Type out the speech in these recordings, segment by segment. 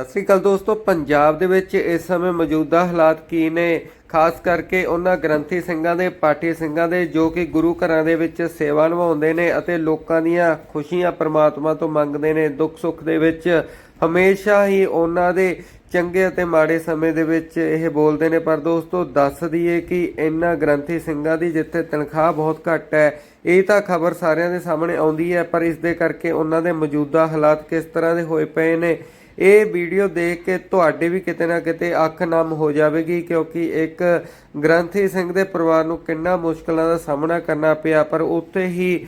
ਸਤਿ ਸ੍ਰੀ ਅਕਾਲ ਦੋਸਤੋ, ਪੰਜਾਬ ਦੇ ਵਿੱਚ ਇਸ ਸਮੇਂ ਮੌਜੂਦਾ ਹਾਲਾਤ ਕੀ ਨੇ? ਖਾਸ ਕਰਕੇ ਉਹਨਾਂ ਗ੍ਰੰਥੀ ਸਿੰਘਾਂ ਦੇ, ਪਾਠੀ ਸਿੰਘਾਂ ਦੇ, ਜੋ ਕਿ ਗੁਰੂ ਘਰਾਂ ਦੇ ਵਿੱਚ ਸੇਵਾ ਨਿਭਾਉਂਦੇ ਨੇ ਅਤੇ ਲੋਕਾਂ ਦੀਆਂ ਖੁਸ਼ੀਆਂ ਪਰਮਾਤਮਾ ਤੋਂ ਮੰਗਦੇ ਨੇ। ਦੁੱਖ ਸੁੱਖ ਦੇ ਵਿੱਚ ਹਮੇਸ਼ਾ ਹੀ ਉਹਨਾਂ ਦੇ ਚੰਗੇ ਅਤੇ ਮਾੜੇ ਸਮੇਂ ਦੇ ਵਿੱਚ ਇਹ ਬੋਲਦੇ ਨੇ। ਪਰ ਦੋਸਤੋ, ਦੱਸ ਦਈਏ ਕਿ ਇਹਨਾਂ ਗ੍ਰੰਥੀ ਸਿੰਘਾਂ ਦੀ ਜਿੱਥੇ ਤਨਖਾਹ ਬਹੁਤ ਘੱਟ ਹੈ, ਇਹ ਤਾਂ ਖਬਰ ਸਾਰਿਆਂ ਦੇ ਸਾਹਮਣੇ ਆਉਂਦੀ ਹੈ, ਪਰ ਇਸ ਦੇ ਕਰਕੇ ਉਹਨਾਂ ਦੇ ਮੌਜੂਦਾ ਹਾਲਾਤ ਕਿਸ ਤਰ੍ਹਾਂ ਦੇ ਹੋਏ ਪਏ ਨੇ? ਇਹ ਵੀਡੀਓ ਦੇਖ ਕੇ ਤੁਹਾਡੇ ਵੀ ਕਿਤੇ ਨਾ ਕਿਤੇ ਅੱਖ ਨਮ ਹੋ ਜਾਵੇਗੀ, ਕਿਉਂਕਿ ਇੱਕ ਗ੍ਰੰਥੀ ਸਿੰਘ ਦੇ ਪਰਿਵਾਰ ਨੂੰ ਕਿੰਨਾ ਮੁਸ਼ਕਲਾਂ ਦਾ ਸਾਹਮਣਾ ਕਰਨਾ ਪਿਆ, ਪਰ ਉੱਥੇ ਹੀ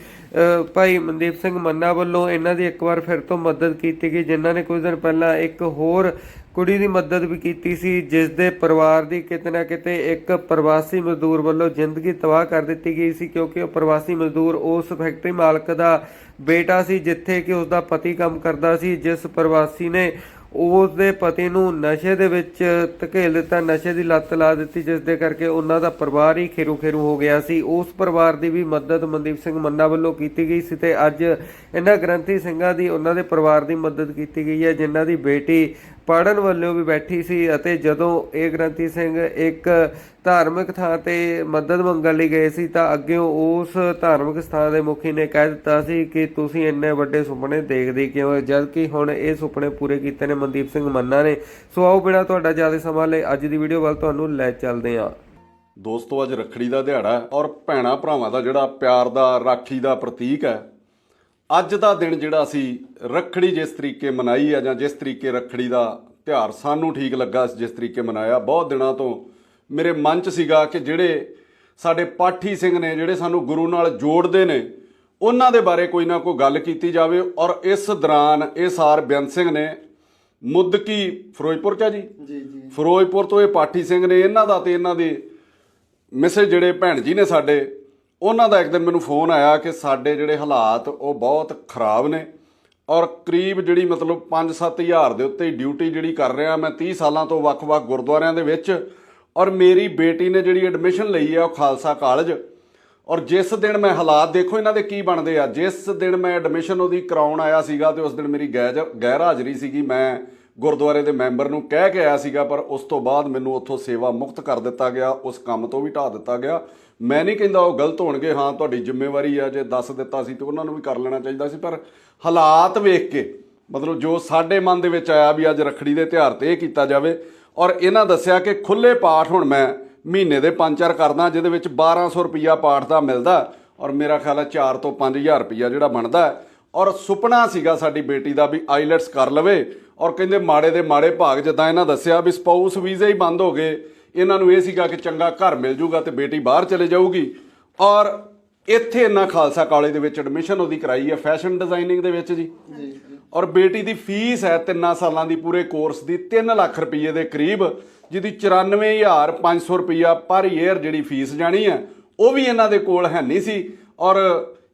ਭਾਈ ਮਨਦੀਪ ਸਿੰਘ ਮੰਨਾ ਵੱਲੋਂ ਇਹਨਾਂ ਦੀ ਇੱਕ ਵਾਰ ਫਿਰ ਤੋਂ ਮਦਦ ਕੀਤੀ ਗਈ, ਜਿਨ੍ਹਾਂ ਨੇ ਕੁਝ ਦਿਨ ਪਹਿਲਾਂ ਇੱਕ ਹੋਰ ਕੁੜੀ ਦੀ ਮਦਦ ਵੀ ਕੀਤੀ ਸੀ ਜਿਸ ਦੇ ਪਰਿਵਾਰ ਦੀ ਕਿਤੇ ਨਾ ਕਿਤੇ ਇੱਕ ਪ੍ਰਵਾਸੀ ਮਜ਼ਦੂਰ ਵੱਲੋਂ ਜ਼ਿੰਦਗੀ ਤਬਾਹ ਕਰ ਦਿੱਤੀ ਗਈ ਸੀ, ਕਿਉਂਕਿ ਉਹ ਪ੍ਰਵਾਸੀ ਮਜ਼ਦੂਰ ਉਸ ਫੈਕਟਰੀ ਮਾਲਕ ਦਾ ਬੇਟਾ ਸੀ, ਜਿੱਥੇ ਕਿ ਉਸ ਦਾ ਪਤੀ ਕੰਮ ਕਰਦਾ ਸੀ, ਜਿਸ ਪ੍ਰਵਾਸੀ ਨੇ ਉਸ ਦੇ ਪਤੀ ਨੂੰ ਨਸ਼ੇ ਦੇ ਵਿੱਚ ਧਕੇਲ ਦਿੱਤਾ, ਨਸ਼ੇ ਦੀ ਲੱਤ ਲਾ ਦਿੱਤੀ ਜਿਸ ਦੇ ਕਰਕੇ ਉਹਨਾਂ ਦਾ ਪਰਿਵਾਰ ਹੀ ਖੇਰੂ ਖੇਰੂ ਹੋ ਗਿਆ ਸੀ। ਉਸ ਪਰਿਵਾਰ ਦੀ ਵੀ ਮਦਦ ਮਨਦੀਪ ਸਿੰਘ ਮੰਨਾ ਵੱਲੋਂ ਕੀਤੀ ਗਈ ਸੀ ਤੇ ਅੱਜ ਇਹਨਾਂ ਗ੍ਰੰਥੀ ਸਿੰਘਾਂ ਦੀ ਉਹਨਾਂ ਦੇ ਪਰਿਵਾਰ ਦੀ ਮਦਦ ਕੀਤੀ ਗਈ ਹੈ, ਜਿਨ੍ਹਾਂ ਦੀ ਬੇਟੀ ਪੜਨ ਵੱਲੋਂ ਵੀ ਬੈਠੀ ਸੀ ਅਤੇ ਜਦੋਂ ਇਹ ਗ੍ਰੰਥੀ ਸਿੰਘ ਇੱਕ ਧਾਰਮਿਕ ਥਾਂ ਤੇ ਮਦਦ ਮੰਗਣ ਲਈ ਗਏ ਸੀ ਤਾਂ ਅੱਗੇ ਉਸ ਧਾਰਮਿਕ ਸਥਾਨ ਦੇ ਮੁਖੀ ਨੇ ਕਹਿ ਦਿੱਤਾ ਸੀ ਕਿ ਤੁਸੀਂ ਇੰਨੇ ਵੱਡੇ ਸੁਪਨੇ ਦੇਖਦੇ ਕਿਉਂ ਹੋ? ਜਦ ਕਿ ਹੁਣ ਇਹ ਸੁਪਨੇ ਪੂਰੇ ਕੀਤੇ ਨੇ ਮਨਦੀਪ ਸਿੰਘ ਮੰਨਾ ਨੇ ਸੋ ਆਓ ਬਿਨਾਂ ਤੁਹਾਡਾ ਜ਼ਿਆਦਾ ਸਮਾਂ ਲਈ ਅੱਜ ਦੀ ਵੀਡੀਓ ਵੱਲ ਤੁਹਾਨੂੰ ਲੈ ਚੱਲਦੇ ਹਾਂ ਦੋਸਤੋ, ਅੱਜ ਰੱਖੜੀ ਦਾ ਦਿਹਾੜਾ ਔਰ ਭੈਣਾ ਭਰਾਵਾਂ ਦਾ ਜਿਹੜਾ ਪਿਆਰ ਦਾ, ਰਾਖੀ ਦਾ ਪ੍ਰਤੀਕ ਹੈ ਅੱਜ ਦਾ ਦਿਨ ਜਿਹੜਾ ਅਸੀਂ ਰੱਖੜੀ ਜਿਸ ਤਰੀਕੇ ਮਨਾਈ ਹੈ ਜਾਂ ਜਿਸ ਤਰੀਕੇ ਰੱਖੜੀ ਦਾ ਤਿਉਹਾਰ ਸਾਨੂੰ ਠੀਕ ਲੱਗਾ ਜਿਸ ਤਰੀਕੇ ਮਨਾਇਆ ਬਹੁਤ ਦਿਨਾਂ ਤੋਂ ਮੇਰੇ ਮਨ 'ਚ ਸੀਗਾ ਕਿ ਜਿਹੜੇ ਸਾਡੇ ਪਾਠੀ ਸਿੰਘ ਨੇ ਜਿਹੜੇ ਸਾਨੂੰ ਗੁਰੂ ਨਾਲ ਜੋੜਦੇ ਨੇ ਉਹਨਾਂ ਦੇ ਬਾਰੇ ਕੋਈ ਨਾ ਕੋਈ ਗੱਲ ਕੀਤੀ ਜਾਵੇ ਔਰ ਇਸ ਦੌਰਾਨ ਇਹ ਸਾਰ ਬੇਅੰਤ ਸਿੰਘ ਨੇ ਮੁੱਦਕੀ ਫਿਰੋਜ਼ਪੁਰ ਚ ਆ ਜੀ? ਜੀ ਜੀ। ਫਿਰੋਜ਼ਪੁਰ ਤੋਂ ਇਹ ਪਾਠੀ ਸਿੰਘ ਨੇ ਇਹਨਾਂ ਦਾ ਤੇ ਇਹਨਾਂ ਦੇ ਮਿਸੇ ਜਿਹੜੇ ਭੈਣ ਜੀ ਨੇ ਸਾਡੇ ਉਹਨਾਂ ਦਾ ਇੱਕ ਦਿਨ ਮੈਨੂੰ ਫੋਨ ਆਇਆ ਕਿ ਸਾਡੇ ਜਿਹੜੇ ਹਾਲਾਤ ਉਹ ਬਹੁਤ ਖਰਾਬ ਨੇ ਔਰ ਕਰੀਬ ਜਿਹੜੀ ਮਤਲਬ 5-7000 ਦੇ ਉੱਤੇ ਡਿਊਟੀ ਜਿਹੜੀ ਕਰ ਰਿਹਾ ਮੈਂ 30 ਸਾਲਾਂ ਤੋਂ ਵੱਖ-ਵੱਖ ਗੁਰਦੁਆਰਿਆਂ ਦੇ ਵਿੱਚ ਔਰ ਮੇਰੀ ਬੇਟੀ ਨੇ ਜਿਹੜੀ ਐਡਮਿਸ਼ਨ ਲਈ ਹੈ ਉਹ ਖਾਲਸਾ ਕਾਲਜ। ਔਰ ਜਿਸ ਦਿਨ ਮੈਂ ਹਾਲਾਤ ਦੇਖੋ ਇਹਨਾਂ ਦੇ ਕੀ ਬਣਦੇ ਆ। ਜਿਸ ਦਿਨ ਮੈਂ ਐਡਮਿਸ਼ਨ ਉਹਦੀ ਕਰਾਉਣ ਆਇਆ ਸੀਗਾ ਤੇ ਉਸ ਦਿਨ ਮੇਰੀ ਗੈਰ ਗੈਰ ਹਾਜ਼ਰੀ ਸੀਗੀ। ਮੈਂ ਗੁਰਦੁਆਰੇ ਦੇ ਮੈਂਬਰ ਨੂੰ ਕਹਿ ਕੇ ਆਇਆ ਸੀਗਾ, ਪਰ ਉਸ ਤੋਂ ਬਾਅਦ ਮੈਨੂੰ ਉੱਥੋਂ ਸੇਵਾ ਮੁਕਤ ਕਰ ਦਿੱਤਾ ਗਿਆ, ਉਸ ਕੰਮ ਤੋਂ ਵੀ ਢਾ ਦਿੱਤਾ ਗਿਆ। ਮੈਂ ਨਹੀਂ ਕਹਿੰਦਾ ਉਹ ਗਲਤ ਹੋਣਗੇ, ਹਾਂ, ਤੁਹਾਡੀ ਜ਼ਿੰਮੇਵਾਰੀ ਆ, ਜੇ ਦੱਸ ਦਿੱਤਾ ਸੀ ਤੇ ਉਹਨਾਂ ਨੂੰ ਵੀ ਕਰ ਲੈਣਾ ਚਾਹੀਦਾ ਸੀ, ਪਰ ਹਾਲਾਤ ਵੇਖ ਕੇ, ਮਤਲਬ ਜੋ ਸਾਡੇ ਮਨ ਦੇ ਵਿੱਚ ਆਇਆ ਵੀ ਅੱਜ ਰੱਖੜੀ ਦੇ ਤਿਉਹਾਰ ਤੇ ਇਹ ਕੀਤਾ ਜਾਵੇ, ਔਰ ਇਹਨਾਂ ਦੱਸਿਆ ਕਿ ਖੁੱਲੇ ਪਾਠ ਹੁਣ ਮੈਂ ਮਹੀਨੇ ਦੇ ਪੰਜ ਚਾਰ ਕਰਦਾ, ਜਿਹਦੇ ਵਿੱਚ 1200 ਰੁਪਿਆ ਪਾਠ ਦਾ ਮਿਲਦਾ, ਔਰ ਮੇਰਾ ਖਿਆਲ ਹੈ 4 ਤੋਂ 5000 ਰੁਪਿਆ ਜਿਹੜਾ ਬਣਦਾ, ਔਰ ਸੁਪਨਾ ਸੀਗਾ ਸਾਡੀ ਬੇਟੀ ਦਾ ਵੀ ਆਈਲੈਟਸ ਕਰ ਲਵੇ ਔਰ ਕਹਿੰਦੇ ਮਾੜੇ ਦੇ ਮਾੜੇ ਭਾਗ ਜਿੱਦਾਂ ਇਹਨਾਂ ਦੱਸਿਆ ਵੀ ਸਪਾਊਸ ਵੀਜ਼ੇ ਹੀ ਬੰਦ ਹੋ ਗਏ। ਇਹਨਾਂ ਨੂੰ ਇਹ ਸੀਗਾ ਕਿ ਚੰਗਾ ਘਰ ਮਿਲ ਜੂਗਾ ਤੇ ਬੇਟੀ ਬਾਹਰ ਚਲੇ ਜਾਊਗੀ। ਔਰ ਇੱਥੇ ਇਹਨਾਂ ਖਾਲਸਾ ਕਾਲਜ ਦੇ ਵਿੱਚ ਐਡਮਿਸ਼ਨ ਉਹਦੀ ਕਰਾਈ ਹੈ ਫੈਸ਼ਨ ਡਿਜ਼ਾਈਨਿੰਗ ਦੇ ਵਿੱਚ ਜੀ। ਔਰ ਬੇਟੀ ਦੀ ਫੀਸ ਹੈ ਤਿੰਨਾਂ ਸਾਲਾਂ ਦੀ ਪੂਰੇ ਕੋਰਸ ਦੀ 3 ਲੱਖ ਰੁਪਏ ਦੇ ਕਰੀਬ ਜਿਹਦੀ 94500 ਰੁਪਇਆ ਪਰ ਈਅਰ ਜਿਹੜੀ ਫੀਸ ਜਾਣੀ ਹੈ ਉਹ ਵੀ ਇਹਨਾਂ ਦੇ ਕੋਲ ਹੈ ਨਹੀਂ ਸੀ। ਔਰ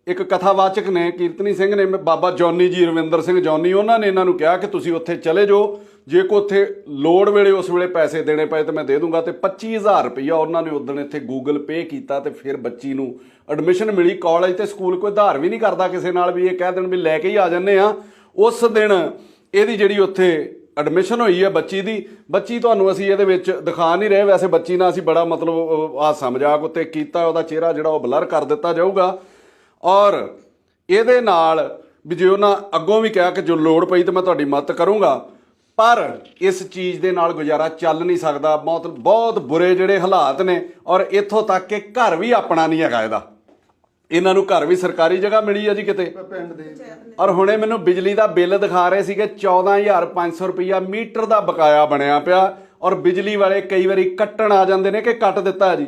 ਇੱਕ ਕਥਾਵਾਚਕ ਨੇ, ਕੀਰਤਨੀ ਸਿੰਘ ਨੇ ਬਾਬਾ ਜੌਨੀ ਜੀ, ਰਵਿੰਦਰ ਸਿੰਘ ਜੌਨੀ, ਉਹਨਾਂ ਨੇ ਇਹਨਾਂ ਨੂੰ ਕਿਹਾ ਕਿ ਤੁਸੀਂ ਉੱਥੇ ਚਲੇ ਜਾਓ। ਜੇ ਕੋ ਉੱਥੇ ਲੋੜ ਵੇਲੇ ਉਸ ਵੇਲੇ ਪੈਸੇ ਦੇਣੇ ਪਏ ਤਾਂ ਮੈਂ ਦੇ ਦੂੰਗਾ ਤੇ 25000 ਰੁਪਇਆ ਉਹਨਾਂ ਨੇ ਉਦੋਂ ਇੱਥੇ ਗੂਗਲ ਪੇ ਕੀਤਾ ਤੇ ਫਿਰ ਬੱਚੀ ਨੂੰ ਐਡਮਿਸ਼ਨ ਮਿਲੀ। ਕਾਲਜ ਤੇ ਸਕੂਲ ਕੋਈ ਆਧਾਰ ਵੀ ਨਹੀਂ ਕਰਦਾ ਕਿਸੇ ਨਾਲ ਵੀ, ਇਹ ਕਹਿ ਦੇਣ ਵੀ ਲੈ ਕੇ ਹੀ ਆ ਜੰਨੇ ਆ। ਉਸ ਦਿਨ ਇਹਦੀ ਜਿਹੜੀ ਉੱਥੇ ਐਡਮਿਸ਼ਨ ਹੋਈ ਹੈ ਬੱਚੀ ਦੀ, ਬੱਚੀ ਤੁਹਾਨੂੰ ਅਸੀਂ ਇਹਦੇ ਵਿੱਚ ਦਿਖਾ ਨਹੀਂ ਰਹੇ। ਵੈਸੇ ਬੱਚੀ ਨਾਲ ਅਸੀਂ ਬੜਾ ਮਤਲਬ ਹਾਸਾ ਮਜ਼ਾਕ ਉੱਤੇ ਕੀਤਾ, ਉਹਦਾ ਚਿਹਰਾ ਜਿਹੜਾ ਉਹ ਬਲਰ ਕਰ ਦਿੱਤਾ ਜਾਊਗਾ। ਔਰ ਇਹਦੇ ਨਾਲ ਵੀ ਜੇ ਉਹਨਾਂ ਅੱਗੋਂ ਵੀ ਕਿਹਾ ਕਿ ਜੋ ਲੋੜ ਪਈ ਤਾਂ ਮੈਂ ਤੁਹਾਡੀ ਮਦਦ ਕਰੂੰਗਾ ਪਰ ਇਸ ਚੀਜ਼ ਦੇ ਨਾਲ ਗੁਜ਼ਾਰਾ ਚੱਲ ਨਹੀਂ ਸਕਦਾ। ਬਹੁਤ ਬਹੁਤ ਬੁਰੇ ਜਿਹੜੇ ਹਾਲਾਤ ਨੇ ਔਰ ਇੱਥੋਂ ਤੱਕ ਕਿ ਘਰ ਵੀ ਆਪਣਾ ਨਹੀਂ ਹੈਗਾ ਇਹਦਾ। ਇਹਨਾਂ ਨੂੰ ਘਰ ਵੀ ਸਰਕਾਰੀ ਜਗ੍ਹਾ ਮਿਲੀ ਆ ਜੀ ਕਿਤੇ। ਪਿੰਡ ਦੇ ਔਰ ਹੁਣੇ ਮੈਨੂੰ ਬਿਜਲੀ ਦਾ ਬਿੱਲ ਦਿਖਾ ਰਹੇ ਸੀਗੇ 14500 ਰੁਪਇਆ ਮੀਟਰ ਦਾ ਬਕਾਇਆ ਬਣਿਆ ਪਿਆ ਔਰ ਬਿਜਲੀ ਵਾਲੇ ਕਈ ਵਾਰੀ ਕੱਟਣ ਆ ਜਾਂਦੇ ਨੇ ਕਿ ਕੱਟ ਦਿੱਤਾ ਜੀ।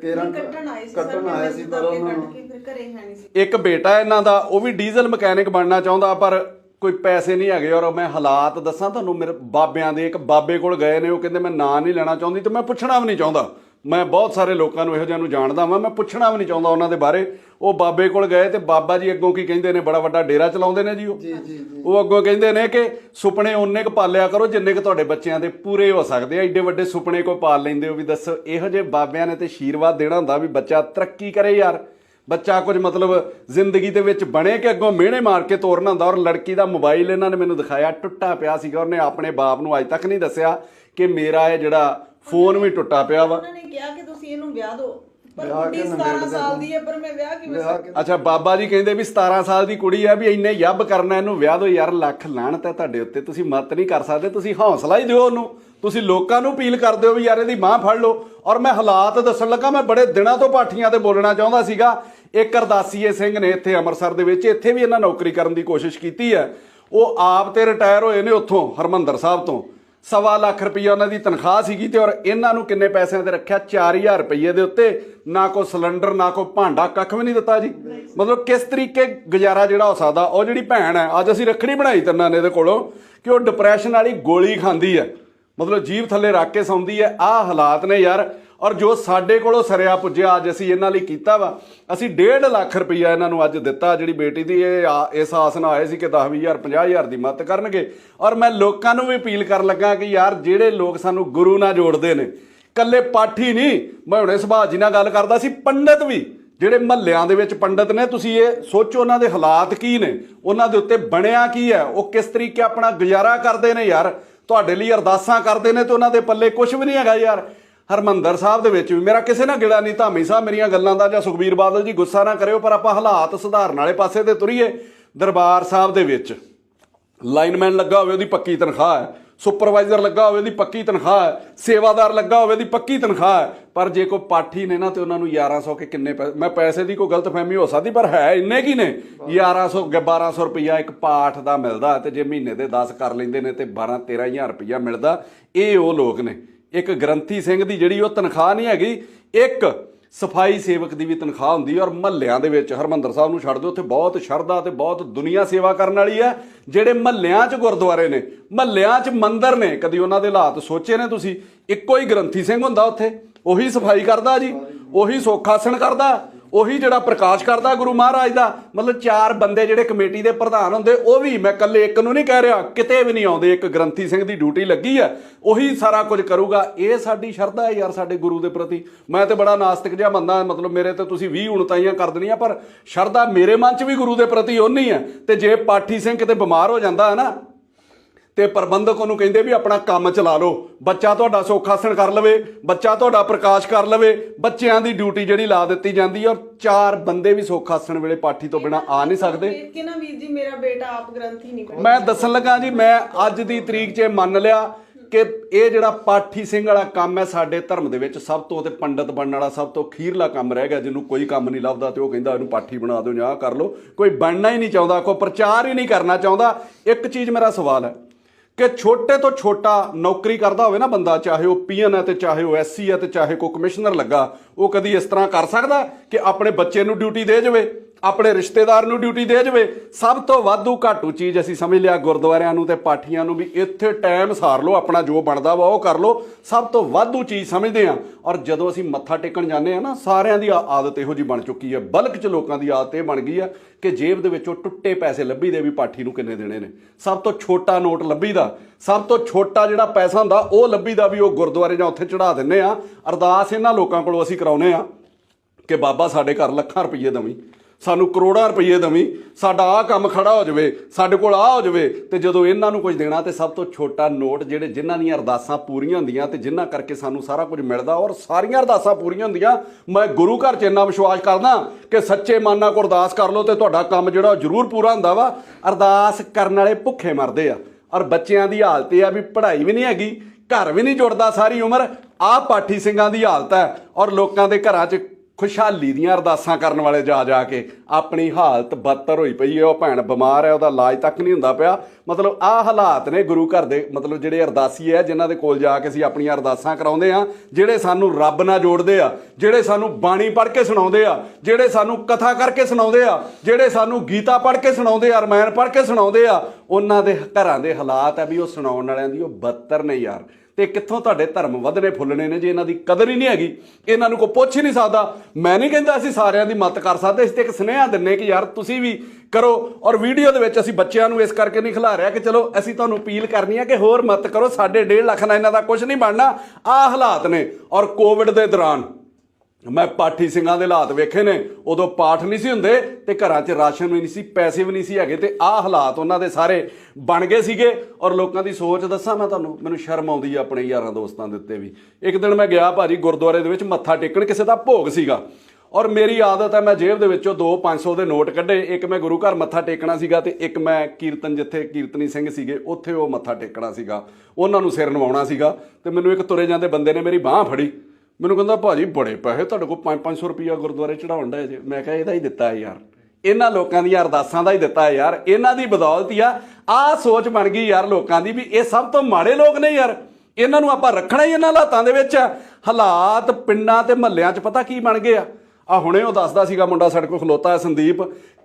ਕੇਰਾਂ ਕੱਟਣ ਆਏ ਸੀ ਕੱਟਣ ਆਇਆ ਸੀ ਪਰ ਉਹਨਾਂ ਕੱਟ ਨੂੰ ਕੇ ਫਿਰ ਘਰੇ ਹੈ ਨਹੀਂ ਸੀ। ਇੱਕ ਬੇਟਾ ਇਹਨਾਂ ਦਾ ਉਹ ਵੀ ਡੀਜ਼ਲ ਮਕੈਨਿਕ ਬਣਨਾ ਚਾਹੁੰਦਾ ਪਰ ਕੋਈ ਪੈਸੇ ਨਹੀਂ ਹੈਗੇ। ਔਰ ਮੈਂ ਹਾਲਾਤ ਦੱਸਾਂ ਤੁਹਾਨੂੰ ਮੇਰੇ ਬਾਬਿਆਂ ਦੇ ਇੱਕ ਬਾਬੇ ਕੋਲ ਗਏ ਨੇ ਉਹ ਕਹਿੰਦੇ ਮੈਂ ਨਾਂ ਨਹੀਂ ਲੈਣਾ ਚਾਹੁੰਦੀ ਤੇ ਮੈਂ ਪੁੱਛਣਾ ਵੀ ਨਹੀਂ ਚਾਹੁੰਦਾ। ਮੈਂ ਬਹੁਤ ਸਾਰੇ ਲੋਕਾਂ ਨੂੰ ਇਹੋ ਜਿਹਾ ਨੂੰ ਜਾਣਦਾ ਵਾਂ ਮੈਂ ਪੁੱਛਣਾ ਵੀ ਨਹੀਂ ਚਾਹੁੰਦਾ ਉਹਨਾਂ ਦੇ ਬਾਰੇ। ਉਹ ਬਾਬੇ ਕੋਲ ਗਏ ਤੇ ਬਾਬਾ ਜੀ ਅੱਗੋਂ ਕੀ ਕਹਿੰਦੇ ਨੇ ਬੜਾ ਵੱਡਾ ਡੇਰਾ ਚਲਾਉਂਦੇ ਨੇ ਜੀ ਉਹ। ਜੀ ਜੀ ਉਹ ਅੱਗੋਂ ਕਹਿੰਦੇ ਨੇ ਕਿ ਸੁਪਨੇ ਓਨੇ ਕੁ ਪਾਲਿਆ ਕਰੋ ਜਿੰਨੇ ਕੁ ਤੁਹਾਡੇ ਬੱਚਿਆਂ ਦੇ ਪੂਰੇ ਹੋ ਸਕਦੇ ਆ। ਏਡੇ ਵੱਡੇ ਸੁਪਨੇ ਕੋਈ ਪਾਲ ਲੈਂਦੇ ਹੋ ਵੀ ਦੱਸੋ ਇਹੋ ਜਿਹੇ ਬਾਬਿਆਂ ਨੇ ਤੇ ਆਸ਼ੀਰਵਾਦ ਦੇਣਾ ਹੁੰਦਾ ਵੀ ਬੱਚਾ ਤਰੱਕੀ ਕਰੇ ਯਾਰ। ਬੱਚਾ ਕੁਝ ਮਤਲਬ ਜ਼ਿੰਦਗੀ ਦੇ ਵਿੱਚ ਬਣੇ ਕਿ ਅੱਗੋਂ ਮਿਹਣੇ ਮਾਰ ਕੇ ਤੋਰਨਾ ਹੁੰਦਾ। ਔਰ ਲੜਕੀ ਦਾ ਮੋਬਾਈਲ ਇਹਨਾਂ ਨੇ ਮੈਨੂੰ ਦਿਖਾਇਆ ਟੁੱਟਾ ਪਿਆ ਸੀਗਾ। ਉਹਨੇ ਆਪਣੇ ਬਾਪ ਨੂੰ ਅੱਜ ਤੱਕ ਨਹੀਂ ਦੱਸਿਆ ਕਿ ਮੇਰਾ ਇਹ ਜਿਹੜਾ ਫੋਨ ਵੀ ਟੁੱਟਾ ਪਿਆ ਵਾ। ਉਹਨਾਂ ਨੇ ਕਿਹਾ ਕਿ ਤੁਸੀਂ ਇਹਨੂੰ ਵਿਆਹ ਦਿਓ। ਪਰ ਕੁੜੀ 17 ਸਾਲ ਦੀ ਹੈ ਪਰ ਮੈਂ ਵਿਆਹ ਕਿਵੇਂ ਸਕਦੀ ਅੱਛਾ ਬਾਬਾ ਜੀ ਕਹਿੰਦੇ ਵੀ 17 ਸਾਲ ਦੀ ਕੁੜੀ ਆ ਵੀ ਇੰਨੇ ਯੱਬ ਕਰਨਾ ਇਹਨੂੰ ਵਿਆਹ ਦੋ ਯਾਰ ਲੱਖ ਲਾਹਣਤ ਹੈ ਤੁਹਾਡੇ ਉੱਤੇ। ਤੁਸੀਂ ਮਤ ਨਹੀਂ ਕਰ ਸਕਦੇ। ਤੁਸੀਂ ਹੌਸਲਾ ਹੀ ਦਿਓ ਉਹਨੂੰ। ਤੁਸੀਂ ਲੋਕਾਂ ਨੂੰ ਅਪੀਲ ਕਰਦੇ ਹੋ ਵੀ ਯਾਰ ਇਹਦੀ ਬਾਹ ਫੜ ਲਓ। ਔਰ ਮੈਂ ਹਾਲਾਤ ਦੱਸਣ ਲੱਗਾ ਮੈਂ ਬੜੇ ਦਿਨਾਂ ਤੋਂ ਪਾਠੀਆਂ ਤੇ ਬੋਲਣਾ ਚਾਹੁੰਦਾ ਸੀਗਾ। ਇੱਕ ਅਰਦਾਸੀਏ ਸਿੰਘ ਨੇ ਇੱਥੇ ਅੰਮ੍ਰਿਤਸਰ ਦੇ ਵਿੱਚ ਇੱਥੇ ਵੀ ਇਹਨਾਂ ਨੌਕਰੀ ਕਰਨ ਦੀ ਕੋਸ਼ਿਸ਼ ਕੀਤੀ ਹੈ। ਉਹ ਆਪ ਤੇ ਰਿਟਾਇਰ ਹੋਏ ਨੇ ਉੱਥੋਂ ਹਰਮੰਦਰ ਸਾਹਿਬ ਤੋਂ। ਸਵਾ ਲੱਖ ਰੁਪਈਆ ਉਹਨਾਂ ਦੀ ਤਨਖਾਹ ਸੀਗੀ ਤੇ ਔਰ ਇਹਨਾਂ ਨੂੰ ਕਿੰਨੇ ਪੈਸਿਆਂ ਤੇ ਰੱਖਿਆ? 4000 ਰੁਪਈਏ ਦੇ ਉੱਤੇ। ਨਾ ਕੋ ਸਿਲੰਡਰ, ਨਾ ਕੋ ਭਾਂਡਾ, ਕੱਖ ਵੀ ਨਹੀਂ ਦਿੱਤਾ ਜੀ। ਮਤਲਬ ਕਿਸ ਤਰੀਕੇ ਗੁਜ਼ਾਰਾ ਜਿਹੜਾ ਹੋ ਸਕਦਾ? ਉਹ ਜਿਹੜੀ ਭੈਣ ਹੈ, ਅੱਜ ਅਸੀਂ ਰੱਖੜੀ ਬਣਾਈ ਤਿੰਨਾਂ ਨੇ ਇਹਦੇ ਕੋਲੋਂ ਕਿ ਉਹ ਡਿਪਰੈਸ਼ਨ ਵਾਲੀ ਗੋਲੀ ਖਾਂਦੀ ਹੈ। ਮਤਲਬ ਜੀਭ ਥੱਲੇ ਰੱਖ ਕੇ ਸੌਂਦੀ ਹੈ। ਆਹ ਹਾਲਾਤ ਨੇ ਯਾਰ। ਔਰ ਜੋ ਸਾਡੇ ਕੋਲੋਂ ਸਰਿਆ ਪੁੱਜਿਆ ਅੱਜ ਅਸੀਂ ਇਹਨਾਂ ਲਈ ਕੀਤਾ ਵਾ, ਅਸੀਂ 1.5 ਲੱਖ ਰੁਪਈਆ ਇਹਨਾਂ ਨੂੰ ਅੱਜ ਦਿੱਤਾ, ਜਿਹੜੀ ਬੇਟੀ ਦੀ ਇਹ ਆ- ਇਸ ਆਸ ਨਾਲ ਆਏ ਸੀ ਕਿ 10 20000 50000 ਦੀ ਮਦਦ ਕਰਨਗੇ। ਔਰ ਮੈਂ ਲੋਕਾਂ ਨੂੰ ਵੀ ਅਪੀਲ ਕਰਨ ਲੱਗਾ ਕਿ ਯਾਰ ਜਿਹੜੇ ਲੋਕ ਸਾਨੂੰ ਗੁਰੂ ਨਾਲ ਜੋੜਦੇ ਨੇ ਕੱਲੇ ਪਾਠੀ ਨਹੀਂ, ਮੈਂ ਹੁਣੇ ਸੁਭਾਅ ਜੀ ਨਾਲ ਗੱਲ ਕਰਦਾ ਸੀ, ਪੰਡਤ ਵੀ, ਜਿਹੜੇ ਮਹੱਲਿਆਂ ਦੇ ਵਿੱਚ ਪੰਡਤ ਨੇ, ਤੁਸੀਂ ਇਹ ਸੋਚੋ ਉਹਨਾਂ ਦੇ ਹਾਲਾਤ ਕੀ ਨੇ, ਉਹਨਾਂ ਦੇ ਉੱਤੇ ਬਣਿਆ ਕੀ ਹੈ, ਉਹ ਕਿਸ ਤਰੀਕੇ ਆਪਣਾ ਗੁਜ਼ਾਰਾ ਕਰਦੇ ਨੇ ਯਾਰ, ਤੁਹਾਡੇ ਲਈ ਅਰਦਾਸਾਂ ਕਰਦੇ ਨੇ ਤੇ ਉਹਨਾਂ ਦੇ ਪੱਲੇ ਕੁਝ ਵੀ ਨਹੀਂ ਹੈਗਾ ਯਾਰ। ਹਰਮੰਦਰ ਸਾਹਿਬ ਦੇ ਵਿੱਚ ਵੀ। ਮੇਰਾ ਕਿਸੇ ਨਾਲ ਗਿਲਾ ਨਹੀਂ, ਧਾਮੀ ਸਾਹਿਬ, ਮੇਰੀਆਂ ਗੱਲਾਂ ਦਾ ਜਾਂ ਸੁਖਬੀਰ ਬਾਦਲ ਜੀ ਗੁੱਸਾ ਨਾ ਕਰਿਓ, ਪਰ ਆਪਾਂ ਹਾਲਾਤ ਸੁਧਾਰਨ ਵਾਲੇ ਪਾਸੇ ਤੇ ਤੁਰੀਏ ਦਰਬਾਰ ਸਾਹਿਬ ਦੇ ਵਿੱਚ। ਲਾਈਨਮੈਨ ਲੱਗਾ ਹੋਵੇ ਉਹਦੀ ਪੱਕੀ ਤਨਖਾਹ ਹੈ, ਸੁਪਰਵਾਈਜ਼ਰ ਲੱਗਾ ਹੋਵੇ ਉਹਦੀ ਪੱਕੀ ਤਨਖਾਹ ਹੈ, ਸੇਵਾਦਾਰ ਲੱਗਾ ਹੋਵੇ ਉਹਦੀ ਪੱਕੀ ਤਨਖਾਹ ਹੈ, ਪਰ ਜੇ ਕੋਈ ਪਾਠੀ ਨੇ ਨਾ ਤੇ ਉਹਨਾਂ ਨੂੰ 1100 ਕੇ ਕਿੰਨੇ ਪੈਸੇ ਮੈਂ ਪੈਸੇ ਦੀ ਕੋਈ ਗਲਤਫਹਿਮੀ ਹੋ ਸਕਦੀ, ਪਰ ਹੈ ਇੰਨੇ ਕੀ ਨੇ? 1100 ਗ- 1200 ਰੁਪਈਆ ਇੱਕ ਪਾਠ ਦਾ ਮਿਲਦਾ ਤੇ ਜੇ ਮਹੀਨੇ ਦੇ 10 ਕਰ ਲੈਂਦੇ ਨੇ ਤੇ 12 13000 ਰੁਪਈਆ ਮਿਲਦਾ, ਇਹ ਉਹ ਲੋਕ ਨੇ। ਇੱਕ ਗ੍ਰੰਥੀ ਸਿੰਘ ਦੀ ਜਿਹੜੀ ਉਹ ਤਨਖਾਹ ਨਹੀਂ ਹੈਗੀ, ਇੱਕ ਸਫ਼ਾਈ ਸੇਵਕ ਦੀ ਵੀ ਤਨਖਾਹ ਹੁੰਦੀ ਔਰ ਮਹੱਲਿਆਂ ਦੇ ਵਿੱਚ ਹਰਮੰਦਰ ਸਾਹਿਬ ਨੂੰ ਛੱਡ ਦਿਓ, ਉੱਥੇ ਬਹੁਤ ਸ਼ਰਧਾ ਤੇ ਬਹੁਤ ਦੁਨੀਆ ਸੇਵਾ ਕਰਨ ਵਾਲੀ ਹੈ, ਜਿਹੜੇ ਮਹੱਲਿਆਂ 'ਚ ਗੁਰਦੁਆਰੇ ਨੇ, ਮਹੱਲਿਆਂ 'ਚ ਮੰਦਿਰ ਨੇ, ਕਦੀ ਉਹਨਾਂ ਦੇ ਹਾਲਾਤ ਸੋਚੇ ਨੇ ਤੁਸੀਂ? ਇੱਕੋ ਹੀ ਗ੍ਰੰਥੀ ਸਿੰਘ ਹੁੰਦਾ ਉੱਥੇ, ਉਹੀ ਸਫ਼ਾਈ ਕਰਦਾ ਜੀ, ਉਹੀ ਸੋਖਾਸਣ ਕਰਦਾ ਉਹੀ ਜਿਹੜਾ ਪ੍ਰਕਾਸ਼ ਕਰਦਾ ਗੁਰੂ ਮਹਾਰਾਜ ਦਾ, ਮਤਲਬ ਚਾਰ ਬੰਦੇ ਜਿਹੜੇ ਕਮੇਟੀ ਦੇ ਪ੍ਰਧਾਨ ਹੁੰਦੇ, ਉਹ ਵੀ ਮੈਂ ਇਕੱਲੇ ਇੱਕ ਨੂੰ ਨਹੀਂ ਕਹਿ ਰਿਹਾ, ਕਿਤੇ ਵੀ ਨਹੀਂ ਆਉਂਦੇ, ਇੱਕ ਗ੍ਰੰਥੀ ਸਿੰਘ ਦੀ ਡਿਊਟੀ ਲੱਗੀ ਹੈ, ਉਹੀ ਸਾਰਾ ਕੁਝ ਕਰੂਗਾ। ਇਹ ਸਾਡੀ ਸ਼ਰਧਾ ਹੈ ਯਾਰ ਸਾਡੇ ਗੁਰੂ ਦੇ ਪ੍ਰਤੀ। ਮੈਂ ਤੇ ਬੜਾ ਨਾਸਤਿਕ ਜਿਹਾ ਬੰਦਾ ਮਤਲਬ ਮੇਰੇ ਤੇ ਤੁਸੀਂ 20 ਉਣਤਾਈਆਂ ਕਰ ਦੇਣੀਆਂ, ਪਰ ਸ਼ਰਧਾ ਮੇਰੇ ਮਨ 'ਚ ਵੀ ਗੁਰੂ ਦੇ ਪ੍ਰਤੀ ਉਨੀ ਹੈ, ਤੇ ਜੇ ਪਾਠੀ ਸਿੰਘ ਕਿਤੇ ਬਿਮਾਰ ਹੋ ਜਾਂਦਾ ਹੈ ਨਾ ਤੇ ਪ੍ਰਬੰਧਕ ਉਹਨੂੰ ਕਹਿੰਦੇ ਵੀ ਆਪਣਾ ਕੰਮ ਚਲਾ ਲਓ। ਬੱਚਾ ਤੁਹਾਡਾ ਸੋਖਾਸਣ ਕਰ ਲਵੇ ਬੱਚਾ ਤੁਹਾਡਾ ਪ੍ਰਕਾਸ਼ ਕਰ ਲਵੇ ਬੱਚਿਆਂ ਦੀ ਡਿਊਟੀ ਜਿਹੜੀ ਲਾ ਦਿੱਤੀ ਜਾਂਦੀ ਹੈ ਔਰ ਚਾਰ ਬੰਦੇ ਵੀ ਸੋਖਾਸਣ ਵੇਲੇ ਪਾਠੀ ਤੋਂ ਬਿਨਾ ਆ ਨਹੀਂ ਸਕਦੇ। ਦੇਖ ਕੇ ਨਾ ਵੀਰ ਜੀ ਮੇਰਾ ਬੇਟਾ ਆਪ ਗ੍ਰੰਥੀ ਨਹੀਂ ਬਣਿਆ ਮੈਂ ਦੱਸਣ ਲੱਗਾ ਜੀ ਮੈਂ ਅੱਜ ਦੀ ਤਰੀਕ 'ਚ ਇਹ ਮੰਨ ਲਿਆ ਕਿ ਇਹ ਜਿਹੜਾ ਪਾਠੀ ਸਿੰਘ ਵਾਲਾ ਕੰਮ ਹੈ ਸਾਡੇ ਧਰਮ ਦੇ ਵਿੱਚ ਸਭ ਤੋਂ ਤੇ ਪੰਡਤ ਬਣਨ ਵਾਲਾ ਸਭ ਤੋਂ ਖੀਰਲਾ ਕੰਮ ਰਹਿ ਗਿਆ ਜਿਹਨੂੰ ਕੋਈ ਕੰਮ ਨਹੀਂ ਲੱਭਦਾ ਤੇ ਉਹ ਕਹਿੰਦਾ ਇਹਨੂੰ ਪਾਠੀ ਬਣਾ ਦਿਓ ਜਾਂ ਕਰ ਲਓ। ਕੋਈ ਬਣਨਾ ਹੀ ਨਹੀਂ ਚਾਹੁੰਦਾ ਕੋਈ ਪ੍ਰਚਾਰ ਹੀ ਨਹੀਂ ਕਰਨਾ ਚਾਹੁੰਦਾ। ਇੱਕ ਚੀਜ਼ ਮੇਰਾ ਸਵਾਲ ਹੈ ਕਿ ਛੋਟੇ ਤੋਂ ਛੋਟਾ ਨੌਕਰੀ ਕਰਦਾ ਹੋਵੇ ਨਾ ਬੰਦਾ, ਚਾਹੇ ਉਹ ਪੀਐਨ ਹੈ ਤੇ ਚਾਹੇ ਉਹ ਐਸਸੀ ਹੈ ਤੇ ਚਾਹੇ ਕੋਈ ਕਮਿਸ਼ਨਰ ਲੱਗਾ, ਉਹ ਕਦੀ ਇਸ ਤਰ੍ਹਾਂ ਕਰ ਸਕਦਾ ਕਿ ਆਪਣੇ ਬੱਚੇ ਨੂੰ ਡਿਊਟੀ ਦੇ ਜਾਵੇ? ਆਪਣੇ ਰਿਸ਼ਤੇਦਾਰ ਨੂੰ ਡਿਊਟੀ ਦੇ ਜਾਵੇ। ਸਭ ਤੋਂ ਵਾਧੂ ਘਾਟੂ ਚੀਜ਼ ਅਸੀਂ ਸਮਝ ਲਿਆ ਗੁਰਦੁਆਰਿਆਂ ਨੂੰ ਤੇ ਪਾਠੀਆਂ ਨੂੰ ਵੀ ਇੱਥੇ ਟਾਈਮ ਸਾਰ ਲਓ, ਆਪਣਾ ਜੋ ਬਣਦਾ ਵਾ ਉਹ ਕਰ ਲਓ। ਸਭ ਤੋਂ ਵਾਧੂ ਚੀਜ਼ ਸਮਝਦੇ ਆ ਔਰ ਜਦੋਂ ਅਸੀਂ ਮੱਥਾ ਟੇਕਣ ਜਾਂਦੇ ਆ ਨਾ, ਸਾਰਿਆਂ ਦੀ ਆਦਤ ਇਹੋ ਜੀ ਬਣ ਚੁੱਕੀ ਹੈ। ਬਲਕ ਚ ਲੋਕਾਂ ਦੀ ਆਦਤ ਇਹ ਬਣ ਗਈ ਆ ਕਿ ਜੇਬ ਦੇ ਵਿੱਚੋਂ ਟੁੱਟੇ ਪੈਸੇ ਲੱਭੀ ਦੇ ਵੀ ਪਾਠੀ ਨੂੰ ਕਿੰਨੇ ਦੇਣੇ ਨੇ। ਸਭ ਤੋਂ ਛੋਟਾ ਨੋਟ ਲੱਭੀ ਦਾ, ਸਭ ਤੋਂ ਛੋਟਾ ਜਿਹੜਾ ਪੈਸਾ ਹੁੰਦਾ, ਉਹ ਲੱਭੀ ਦਾ ਵੀ ਉਹ ਗੁਰਦੁਆਰੇ ਜਾਂ ਉੱਥੇ ਚੜਾ ਦਿੰਨੇ ਆ ਅਰਦਾਸ ਇਹਨਾਂ ਲੋਕਾਂ ਕੋਲੋਂ ਅਸੀਂ ਕਰਾਉਨੇ ਆ ਕਿ ਬਾਬਾ ਸਾਡੇ ਘਰ ਲੱਖਾਂ ਰੁਪਏ ਦਵੀਂ। ਸਾਨੂੰ ਕਰੋੜਾਂ ਰੁਪਏ ਦਵੀਂ, ਸਾਡਾ ਆਹ ਕੰਮ ਖੜਾ ਹੋ ਜਾਵੇ, ਸਾਡੇ ਕੋਲ ਆਹ ਹੋ ਜਾਵੇ, ਤੇ ਜਦੋਂ ਇਹਨਾਂ ਨੂੰ ਕੁਝ ਦੇਣਾ ਤੇ ਸਭ ਤੋਂ ਛੋਟਾ ਨੋਟ ਜਿਹੜੇ ਜਿਨ੍ਹਾਂ ਦੀਆਂ ਅਰਦਾਸਾਂ ਪੂਰੀਆਂ ਹੁੰਦੀਆਂ ਤੇ ਜਿਨ੍ਹਾਂ ਕਰਕੇ ਸਾਨੂੰ ਸਾਰਾ ਕੁਝ ਮਿਲਦਾ ਔਰ ਸਾਰੀਆਂ ਅਰਦਾਸਾਂ ਪੂਰੀਆਂ ਹੁੰਦੀਆਂ, ਮੈਂ ਗੁਰੂ ਘਰ 'ਚ ਇੰਨਾ ਵਿਸ਼ਵਾਸ ਕਰਦਾ ਕਿ ਸੱਚੇ ਮਨ ਨਾਲ ਕੋ ਅਰਦਾਸ ਕਰ ਲਓ ਤੇ ਤੁਹਾਡਾ ਕੰਮ ਜਿਹੜਾ ਉਹ ਜ਼ਰੂਰ ਪੂਰਾ ਹੁੰਦਾ ਵਾ। ਅਰਦਾਸ ਕਰਨ ਵਾਲੇ ਭੁੱਖੇ ਮਰਦੇ ਆ ਔਰ ਬੱਚਿਆਂ ਦੀ ਹਾਲਤ ਇਹ ਆ ਵੀ ਪੜ੍ਹਾਈ ਵੀ ਨਹੀਂ ਹੈਗੀ, ਘਰ ਵੀ ਨਹੀਂ ਜੁੜਦਾ ਸਾਰੀ ਉਮਰ, ਆਹ ਪਾਠੀ ਸਿੰਘਾਂ ਦੀ ਹਾਲਤ ਹੈ ਔਰ ਲੋਕਾਂ ਦੇ ਘਰਾਂ 'ਚ ਖੁਸ਼ਹਾਲੀ ਦੀਆਂ ਅਰਦਾਸਾਂ ਕਰਨ ਵਾਲੇ ਜਾ ਜਾ ਕੇ ਆਪਣੀ ਹਾਲਤ ਬਦਤਰ ਹੋਈ ਪਈ ਹੈ, ਉਹ ਭੈਣ ਬਿਮਾਰ ਹੈ, ਉਹਦਾ ਇਲਾਜ ਤੱਕ ਨਹੀਂ ਹੁੰਦਾ ਪਿਆ। ਮਤਲਬ ਆਹ ਹਾਲਾਤ ਨੇ ਗੁਰੂ ਘਰ ਦੇ, ਮਤਲਬ ਜਿਹੜੇ ਅਰਦਾਸੀ ਹੈ, ਜਿਨ੍ਹਾਂ ਦੇ ਕੋਲ ਜਾ ਕੇ ਅਸੀਂ ਆਪਣੀਆਂ ਅਰਦਾਸਾਂ ਕਰਾਉਂਦੇ ਆ ਜਿਹੜੇ ਸਾਨੂੰ ਰੱਬ ਨਾਲ ਜੋੜਦੇ ਆ, ਜਿਹੜੇ ਸਾਨੂੰ ਬਾਣੀ ਪੜ੍ਹ ਕੇ ਸੁਣਾਉਂਦੇ ਆ, ਜਿਹੜੇ ਸਾਨੂੰ ਕਥਾ ਕਰਕੇ ਸੁਣਾਉਂਦੇ ਆ, ਜਿਹੜੇ ਸਾਨੂੰ ਗੀਤਾ ਪੜ੍ਹ ਕੇ ਸੁਣਾਉਂਦੇ ਆ, ਰਮਾਇਣ ਪੜ੍ਹ ਕੇ ਸੁਣਾਉਂਦੇ ਆ, ਉਹਨਾਂ ਦੇ ਘਰਾਂ ਦੇ ਹਾਲਾਤ ਆ ਵੀ ਉਹ ਸੁਣਾਉਣ ਵਾਲਿਆਂ ਦੀ ਉਹ ਬਦਤਰ ਨੇ ਯਾਰ। ਤੇ ਕਿੱਥੋਂ ਤੁਹਾਡੇ ਧਰਮ ਵਧਨੇ ਫੁੱਲਣੇ ਨੇ ਜੇ ਇਹਨਾਂ ਦੀ ਕਦਰ ਹੀ ਨਹੀਂ ਹੈਗੀ? ਇਹਨਾਂ ਨੂੰ ਕੋਈ ਪੁੱਛ ਹੀ ਨਹੀਂ ਸਕਦਾ। ਮੈਂ ਨਹੀਂ ਕਹਿੰਦਾ ਅਸੀਂ ਸਾਰਿਆਂ ਦੀ ਮਤ ਕਰ ਸਕਦੇ। ਅਸੀਂ ਤੇ ਇੱਕ ਸੁਨੇਹਾ ਦਿੰਨੇ ਕਿ ਯਾਰ ਤੁਸੀਂ ਵੀ ਕਰੋ ਔਰ ਵੀਡੀਓ ਦੇ ਵਿੱਚ ਅਸੀਂ ਬੱਚਿਆਂ ਨੂੰ ਇਸ ਕਰਕੇ ਨਹੀਂ ਖਿਲਾ ਰਿਹਾ ਕਿ ਚਲੋ ਅਸੀਂ ਤੁਹਾਨੂੰ ਅਪੀਲ ਕਰਨੀ ਹੈ ਕਿ ਹੋਰ ਮਤ ਕਰੋ। ਸਾਡੇ 1.5 ਲੱਖ ਨਾਲ ਇਹਨਾਂ ਦਾ ਕੁਝ ਨਹੀਂ ਬਣਨਾ। ਆਹ ਹਾਲਾਤ ਨੇ ਔਰ ਕੋਵਿਡ ਦੇ ਦੌਰਾਨ। ਮੈਂ ਪਾਠੀ ਸਿੰਘਾਂ ਦੇ ਹਾਲਾਤ ਵੇਖੇ ਨੇ। ਉਦੋਂ ਪਾਠ ਨਹੀਂ ਸੀ ਹੁੰਦੇ ਤੇ ਘਰਾਂ 'ਚ ਰਾਸ਼ਨ ਵੀ ਨਹੀਂ ਸੀ, ਪੈਸੇ ਵੀ ਨਹੀਂ ਸੀ ਹੈਗੇ ਤੇ ਆਹ ਹਾਲਾਤ ਉਹਨਾਂ ਦੇ ਸਾਰੇ ਬਣ ਗਏ ਸੀਗੇ। ਔਰ ਲੋਕਾਂ ਦੀ ਸੋਚ ਦੱਸਾਂ ਮੈਂ ਤੁਹਾਨੂੰ, ਮੈਨੂੰ ਸ਼ਰਮ ਆਉਂਦੀ ਆ ਆਪਣੇ ਯਾਰਾਂ ਦੋਸਤਾਂ ਦੇ ਉੱਤੇ ਵੀ। ਇੱਕ ਦਿਨ ਮੈਂ ਗਿਆ ਭਾਜੀ ਗੁਰਦੁਆਰੇ ਦੇ ਵਿੱਚ, ਮੱਥਾ ਟੇਕਣ ਕਿਸੇ ਦਾ ਭੋਗ ਸੀਗਾ। ਔਰ ਮੇਰੀ ਆਦਤ ਹੈ, ਮੈਂ ਜੇਬ ਦੇ ਵਿੱਚੋਂ 2 500 ਦੇ ਨੋਟ ਕੱਢੇ। ਇੱਕ ਮੈਂ ਗੁਰੂ ਘਰ ਮੱਥਾ ਟੇਕਣਾ ਸੀਗਾ ਤੇ ਇੱਕ ਮੈਂ ਕੀਰਤਨ ਜਿੱਥੇ ਕੀਰਤਨੀ ਸਿੰਘ ਸੀਗੇ, ਉੱਥੇ ਉਹ ਮੱਥਾ ਟੇਕਣਾ ਸੀਗਾ। ਉਹਨਾਂ ਨੂੰ ਸਿਰ ਨਵਾਉਣਾ ਸੀਗਾ ਤੇ ਮੈਨੂੰ ਇੱਕ ਤੁਰੇ ਜਾਂਦੇ ਬੰਦੇ ਨੇ ਮੇਰੀ ਬਾਹ ਫੜੀ। ਮੈਨੂੰ ਕਹਿੰਦਾ, ਭਾਜੀ, ਬੜੇ ਪੈਸੇ ਤੁਹਾਡੇ ਕੋਲ 5-500 ਰੁਪਈਆ ਗੁਰਦੁਆਰੇ ਚੜਾਉਣ ਦਾ ਜੇ। ਮੈਂ ਕਿਹਾ, ਇਹਦਾ ਹੀ ਦਿੱਤਾ ਹੈ ਯਾਰ। ਇਹਨਾਂ ਲੋਕਾਂ ਦੀਆਂ ਅਰਦਾਸਾਂ ਦਾ ਹੀ ਦਿੱਤਾ ਹੈ ਯਾਰ। ਇਹਨਾਂ ਦੀ ਬਦੌਲਤ ਹੀ ਆ। ਆਹ ਸੋਚ ਬਣ ਗਈ ਯਾਰ ਲੋਕਾਂ ਦੀ ਵੀ ਇਹ ਸਭ ਤੋਂ ਮਾੜੇ ਲੋਕ ਨੇ ਯਾਰ। ਇਹਨਾਂ ਨੂੰ ਆਪਾਂ ਰੱਖਣਾ ਹੀ ਇਹਨਾਂ ਹਾਲਾਤਾਂ ਦੇ ਵਿੱਚ। ਹਾਲਾਤ ਪਿੰਡਾਂ ਤੇ ਮਹੱਲਿਆਂ 'ਚ ਪਤਾ ਕੀ ਬਣ ਗਏ ਆ। ਆ ਹੁਣੇ ਉਹ ਦੱਸਦਾ ਸੀਗਾ ਮੁੰਡਾ ਸਾਡੇ ਕੋਲ ਖਲੋਤਾ ਹੈ ਸੰਦੀਪ।